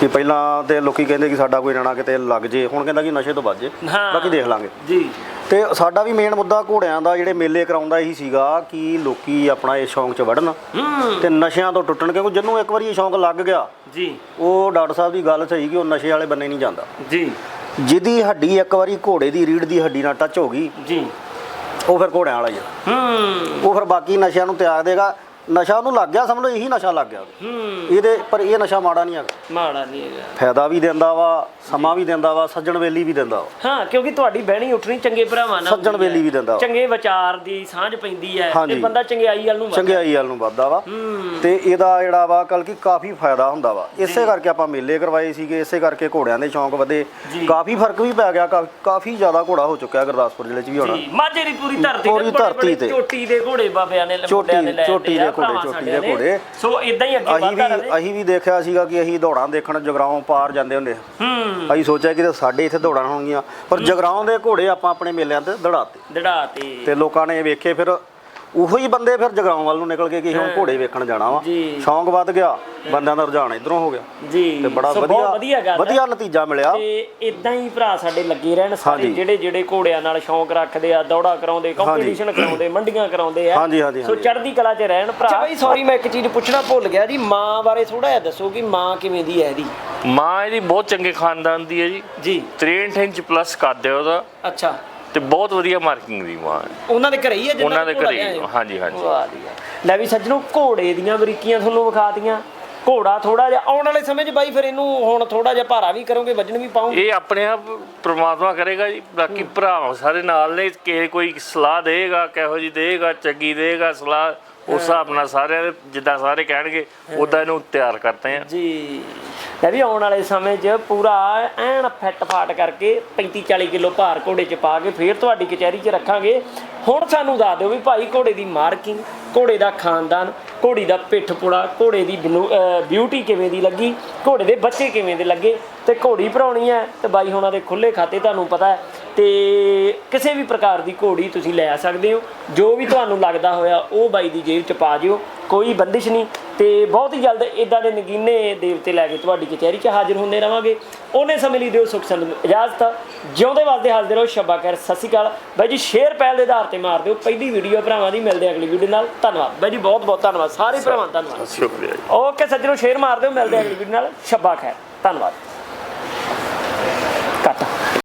[SPEAKER 3] ਕਿ ਪਹਿਲਾਂ ਤੇ ਲੋਕੀ ਕਹਿੰਦੇ ਕਿ ਸਾਡਾ ਕੋਈ ਰਣਾ ਕਿਤੇ ਲੱਗ ਜੇ ਹੁਣ ਕਹਿੰਦਾ ਕਿ ਨਸ਼ੇ ਤੋਂ ਬਚ ਜੇ।
[SPEAKER 1] ਹਾਂ।
[SPEAKER 3] ਬਾਕੀ ਦੇਖ ਲਾਂਗੇ।
[SPEAKER 1] ਜੀ।
[SPEAKER 3] ਤੇ ਸਾਡਾ ਵੀ ਮੇਨ ਮੁੱਦਾ ਘੋੜਿਆਂ ਦਾ ਜਿਹੜੇ ਮੇਲੇ ਕਰਾਉਂਦਾ ਇਹੀ ਸੀਗਾ ਕਿ ਲੋਕੀ ਆਪਣਾ ਇਹ ਸ਼ੌਂਕ 'ਚ ਵੜਨ
[SPEAKER 1] ਹੂੰ।
[SPEAKER 3] ਤੇ ਨਸ਼ਿਆਂ ਤੋਂ ਟੁੱਟਣ ਕਿਉਂਕਿ ਜਿਹਨੂੰ ਇੱਕ ਵਾਰੀ ਇਹ ਸ਼ੌਂਕ ਲੱਗ ਗਿਆ
[SPEAKER 1] ਜੀ।
[SPEAKER 3] ਉਹ ਡਾਕਟਰ ਸਾਹਿਬ ਦੀ ਗੱਲ ਸਹੀ ਕਿ ਉਹ ਨਸ਼ੇ ਵਾਲੇ ਬੰਨੇ ਨਹੀਂ ਜਾਂਦਾ।
[SPEAKER 1] ਜੀ।
[SPEAKER 3] ਜਿਹਦੀ ਹੱਡੀ ਇੱਕ ਵਾਰੀ ਘੋੜੇ ਦੀ ਰੀੜ ਦੀ ਹੱਡੀ ਨਾਲ ਟੱਚ ਹੋ ਗਈ
[SPEAKER 1] ਜੀ।
[SPEAKER 3] ਉਹ ਫਿਰ ਘੋੜਿਆਂ ਵਾਲਾ ਹੀ ਆ।
[SPEAKER 1] ਹੂੰ।
[SPEAKER 3] ਉਹ ਫਿਰ ਬਾਕੀ ਨਸ਼ਿਆਂ ਨੂੰ ਤਿਆਗ ਦੇਗਾ। ਨਸ਼ਾ ਉਹਨੂੰ ਲੱਗ ਗਿਆ ਸਮਝ ਲਓ ਇਹੀ ਨਸ਼ਾ ਲੱਗ ਗਿਆ।
[SPEAKER 1] ਹੂੰ
[SPEAKER 3] ਇਹਦੇ ਪਰ ਇਹ ਨਸ਼ਾ ਮਾੜਾ ਨਹੀਂ ਹੈਗਾ
[SPEAKER 1] ਮਾੜਾ ਨਹੀਂ ਹੈਗਾ
[SPEAKER 3] ਫਾਇਦਾ ਵੀ ਦਿੰਦਾ ਵਾ ਸਮਾਂ ਵੀ ਦਿੰਦਾ ਵਾ ਸੱਜਣ ਵੇਲੀ ਵੀ ਦਿੰਦਾ ਵਾ
[SPEAKER 1] ਹਾਂ ਕਿਉਂਕਿ ਤੁਹਾਡੀ ਬਹਿਣੀ ਉੱਠਣੀ ਚੰਗੇ ਭਰਾਵਾਂ ਨਾਲ
[SPEAKER 3] ਸੱਜਣ
[SPEAKER 1] ਹੁੰਦੀ ਹੈ।
[SPEAKER 3] ਵੇਲੀ ਵੀ ਦਿੰਦਾ ਵਾ।
[SPEAKER 1] ਚੰਗੇ ਵਿਚਾਰ ਦੀ ਸਾਂਝ ਪੈਂਦੀ ਹੈ ਤੇ
[SPEAKER 3] ਹਾਂਜੀ।
[SPEAKER 1] ਬੰਦਾ ਚੰਗਿਆਈ ਵੱਲ ਨੂੰ ਵੱਧਦਾ।
[SPEAKER 3] ਚੰਗਿਆਈ ਵੱਲ ਨੂੰ ਵੱਧਦਾ ਵਾ
[SPEAKER 1] ਹੂੰ
[SPEAKER 3] ਤੇ ਇਹਦਾ ਜਿਹੜਾ ਵਾ ਕੱਲ ਕੀ ਕਾਫੀ ਫਾਇਦਾ ਹੁੰਦਾ ਵਾ ਇਸੇ ਕਰਕੇ ਆਪਾਂ ਮੇਲੇ ਕਰਵਾਏ ਸੀਗੇ ਇਸੇ ਕਰਕੇ ਘੋੜਿਆਂ ਦੇ ਸ਼ੌਂਕ ਵਧੇ
[SPEAKER 1] ਜੀ।
[SPEAKER 3] ਕਾਫੀ ਫ਼ਰਕ ਵੀ ਪੈ ਗਿਆ ਕਾ- ਕਾਫੀ ਜ਼ਿਆਦਾ ਘੋੜਾ ਹੋ ਚੁੱਕਿਆ ਗੁਰਦਾਸਪੁਰ ਜ਼ਿਲ੍ਹੇ 'ਚ ਵੀ ਹੁਣ
[SPEAKER 1] ਜੀ ਮਾਝੇ ਦੀ ਪੂਰੀ ਧਰਤੀ
[SPEAKER 3] ਪੂਰੀ ਤੇ।
[SPEAKER 1] ਚੋਟੀ ਦੇ ਘੋੜੇ ਬਾਬਿਆਂ ਨੇ
[SPEAKER 3] ਚੋਟੀ-
[SPEAKER 1] ਮੁੰਡਿਆਂ ਨੇ ਲੈ
[SPEAKER 3] ਚੋਟੀ ਦੇ ਘੋੜੇ, ਚੋਟੀ ਦੇ। ਘੋੜੇ।
[SPEAKER 1] ਸੋ ਇਦਾਂ ਹੀ ਅੱਗੇ
[SPEAKER 3] ਅਸੀਂ
[SPEAKER 1] ਵਧਦਾ
[SPEAKER 3] ਵੀ
[SPEAKER 1] ਰਹੇ।
[SPEAKER 3] ਅਸੀਂ ਵੀ ਦੇਖਿਆ ਸੀਗਾ ਕਿ ਅਸੀਂ ਦੌੜਾਂ ਦੇਖਣ ਜਗਰਾਉਂ ਪਾਰ ਜਾਂਦੇ ਹੁੰਦੇ
[SPEAKER 1] ਹੂੰ।
[SPEAKER 3] ਅਸੀਂ ਸੋਚਿਆ ਕਿ ਸਾਡੇ ਇੱਥੇ ਦੌੜਾਂ ਹੋਣਗੀਆਂ। ਪਰ ਜਗਰਾਉਂ ਦੇ ਘੋੜੇ ਆਪਾਂ ਆਪਣੇ ਮੇਲਿਆਂ ਤੇ ਦੜਾਤੇ।
[SPEAKER 1] ਦੜਾ ਤੇ
[SPEAKER 3] ਤੇ ਲੋਕਾਂ ਨੇ ਵੇਖੇ ਫਿਰ ਉਹੋ ਹੀ ਬੰਦੇ ਫਿਰ ਜਗਰਾਉਂ ਵੱਲ ਨੂੰ ਨਿਕਲ ਗਏ ਕਿ ਹੁਣ ਘੋੜੇ ਵੇਖਣ ਜਾਣਾ ਵਾ।
[SPEAKER 1] ਜੀ।
[SPEAKER 3] ਸ਼ੌਂਕ ਵੱਧ ਗਿਆ ਬੰਦਿਆਂ ਦਾ ਰੁਝਾਨ ਇਧਰੋਂ ਹੋ ਗਿਆ।
[SPEAKER 1] ਜੀ।
[SPEAKER 3] ਤੇ ਬੜਾ
[SPEAKER 1] ਸੋ ਬਹੁਤ
[SPEAKER 3] ਵਧੀਆ
[SPEAKER 1] ਵਧੀਆ ਗੱਲ ਹੈ।
[SPEAKER 3] ਵਧੀਆ ਨਤੀਜਾ ਮਿਲਿਆ।
[SPEAKER 1] ਤੇ ਇਦਾਂ ਹੀ ਭਰਾ ਸਾਡੇ ਲੱਗੇ ਰਹਿਣ ਸਾਰੇ
[SPEAKER 3] ਹਾਂਜੀ।
[SPEAKER 1] ਜਿਹੜੇ ਜਿਹੜੇ ਘੋੜਿਆਂ ਨਾਲ ਸ਼ੌਂਕ ਰੱਖਦੇ ਆ ਦੌੜਾ ਕਰਾਉਂਦੇ ਕੰਪੀਟੀਸ਼ਨ ਕਰਾਉਂਦੇ ਮੰਡੀਆਂ ਕਰਾਉਂਦੇ ਆ।
[SPEAKER 3] ਹਾਂਜੀ, ਹਾਂਜੀ,
[SPEAKER 1] ਸੋ
[SPEAKER 3] ਹਾਂਜੀ।
[SPEAKER 1] ਚੜ੍ਹਦੀ ਕਲਾ 'ਚ ਰਹਿਣ ਭਰਾ। ਬਈ ਸੌਰੀ ਮੈਂ ਇੱਕ ਚੀਜ਼ ਪੁੱਛਣਾ ਭੁੱਲ ਗਿਆ ਜੀ। ਮਾਂ ਬਾਰੇ ਥੋੜਾ ਜਿਹਾ ਦੱਸੋ ਕਿ ਮਾਂ ਕਿਵੇਂ ਦੀ ਹੈ ਇਹਦੀ?
[SPEAKER 2] ਮਾਂ ਇਹਦੀ ਬਹੁਤ ਚੰਗੇ ਖਾਨਦਾਨ ਦੀ ਹੈ ਜੀ।
[SPEAKER 1] ਜੀ।
[SPEAKER 2] 63 ਇੰਚ ਪਲੱਸ ਕੱਦ ਹੈ ਉਹਦਾ।
[SPEAKER 1] ਅੱਛਾ।
[SPEAKER 2] ਤੇ ਬਹੁਤ ਵਧੀਆ ਮਾਰਕਿੰਗ ਦੀ ਮਾਂ ਹੈ।
[SPEAKER 1] ਉਹਨਾਂ ਦੇ ਘਰੇ ਹੀ ਹੈ
[SPEAKER 2] ਉਹਨਾਂ ਦੇ ਘਰੇ
[SPEAKER 1] ਹੋ?
[SPEAKER 2] ਹਾਂਜੀ ਹਾਂਜੀ
[SPEAKER 1] ਵਾਹ ਜੀ ਵਾਹ। ਲੈ ਵੀ ਸੱਜਣੋ ਘੋੜੇ ਦੀਆਂ ਬਰੀਕੀਆਂ ਤੁਹਾਨੂੰ ਵਿਖਾਤੀਆਂ। ਘੋੜਾ ਥੋੜਾ ਜਿਹਾ ਆਉਣ ਵਾਲੇ ਸਮੇਂ 'ਚ ਬਾਈ ਫਿਰ ਇਹਨੂੰ ਹੁਣ ਥੋੜਾ ਜਿਹਾ ਭਾਰਾ ਵੀ ਕਰੋਗੇ ਵਜਨ ਵੀ ਪਾਉਂਗੇ
[SPEAKER 2] ਇਹ ਆਪਣੇ ਆਪ ਪ੍ਰਮਾਤਮਾ ਕਰੇਗਾ ਜੀ ਬਾਕੀ ਭਰਾ ਸਾਰੇ ਨਾਲ ਨੇ ਕਿ ਕੋਈ ਸਲਾਹ ਦੇਗਾ ਕਿਹੋ ਜੀ ਦੇਗਾ ਚੰਗੀ ਦੇਗਾ ਸਲਾਹ ਉਸ ਹਿਸਾਬ ਨਾਲ ਸਾਰਿਆਂ ਦੇ ਜਿੱਦਾਂ ਸਾਰੇ ਕਹਿਣਗੇ ਉਦਾਂ ਇਹਨੂੰ ਤਿਆਰ ਕਰਦੇ ਆ
[SPEAKER 1] ਜੀ। ਲੈ ਵੀ ਆਉਣ ਵਾਲੇ ਸਮੇਂ 'ਚ ਪੂਰਾ ਐਨ ਫਿੱਟ ਫਾਟ ਕਰਕੇ 35 40 ਕਿਲੋ ਭਾਰ ਘੋੜੇ 'ਚ ਪਾ ਕੇ ਫੇਰ ਤੁਹਾਡੀ ਕਚਹਿਰੀ 'ਚ ਰੱਖਾਂਗੇ। ਹੁਣ ਸਾਨੂੰ ਦੱਸ ਦਿਓ ਵੀ ਭਾਈ ਘੋੜੇ ਦੀ ਮਾਰਕਿੰਗ, ਘੋੜੇ ਦਾ ਖਾਨਦਾਨ, ਘੋੜੀ ਦਾ ਪਿੱਠ ਪੁੜਾ, ਘੋੜੇ ਦੀ ਬਿਊਟੀ ਕਿਵੇਂ ਦੀ ਲੱਗੀ, ਘੋੜੇ ਦੇ ਬੱਚੇ ਕਿਵੇਂ ਦੇ ਲੱਗੇ, ਤੇ ਘੋੜੀ ਭਰਾਉਣੀ ਹੈ, ਤੇ ਬਾਈ ਹੁਣਾਂ ਦੇ ਖੁੱਲੇ ਖਾਤੇ ਤੁਹਾਨੂੰ ਪਤਾ ਹੈ, ਤੇ ਕਿਸੇ ਵੀ ਪ੍ਰਕਾਰ ਦੀ ਘੋੜੀ ਤੁਸੀਂ ਲੈ ਸਕਦੇ ਹੋ, ਜੋ ਵੀ ਤੁਹਾਨੂੰ ਲੱਗਦਾ ਹੋਇਆ ਉਹ ਬਾਈ ਦੀ ਜੇਬ 'ਚ ਪਾ ਜਿਓ ਕੋਈ ਬੰਦਿਸ਼ ਨਹੀਂ ਤੇ ਬਹੁਤ ਹੀ ਜਲਦ ਇਦਾਂ ਦੇ ਨਗੀਨੇ ਦੇਵਤੇ ਲੈ ਕੇ ਤੁਹਾਡੀ ਕਚਹਿਰੀ 'ਚ ਹਾਜ਼ਰ ਹੁੰਦੇ ਰਵਾਂਗੇ। ਉਹਨੇ ਸਮੇਂ ਲਈ ਦਿਓ ਸੁਖ ਸੰਤ ਇਜਾਜ਼ਤ। ਜਿਉਂਦੇ ਵਾਸਤੇ ਹਾਜ਼ਰ ਰਹੋ ਸ਼ੱਬਾ ਖੈਰ ਸਤਿ ਸ਼੍ਰੀ ਅਕਾਲ। ਬਾਈ ਜੀ ਸ਼ੇਅਰ ਪਹਿਲ ਦੇ ਆਧਾਰ ਤੇ ਮਾਰ ਦਿਓ। ਪਹਿਲੀ ਵੀਡੀਓ ਭਰਾਵਾਂ ਦੀ ਮਿਲਦੇ ਅਗਲੀ ਵੀਡੀਓ ਨਾਲ। ਧੰਨਵਾਦ। ਬਾਈ ਜੀ ਬਹੁਤ ਬਹੁਤ ਧੰਨਵਾਦ। ਸਾਰੇ ਭਰਾਵਾਂ ਦਾ ਧੰਨਵਾਦ।
[SPEAKER 2] ਸ਼ੁਕਰੀਆ
[SPEAKER 1] ਓਕੇ ਸੱਜਣੋ ਸ਼ੇਅਰ ਮਾਰ ਦਿਓ। ਮਿਲਦੇ ਅਗਲੀ ਵੀਡੀਓ ਨਾਲ। ਸ਼ੱਬਾ ਖੈਰ। ਧੰਨਵਾਦ। ਕੱਟ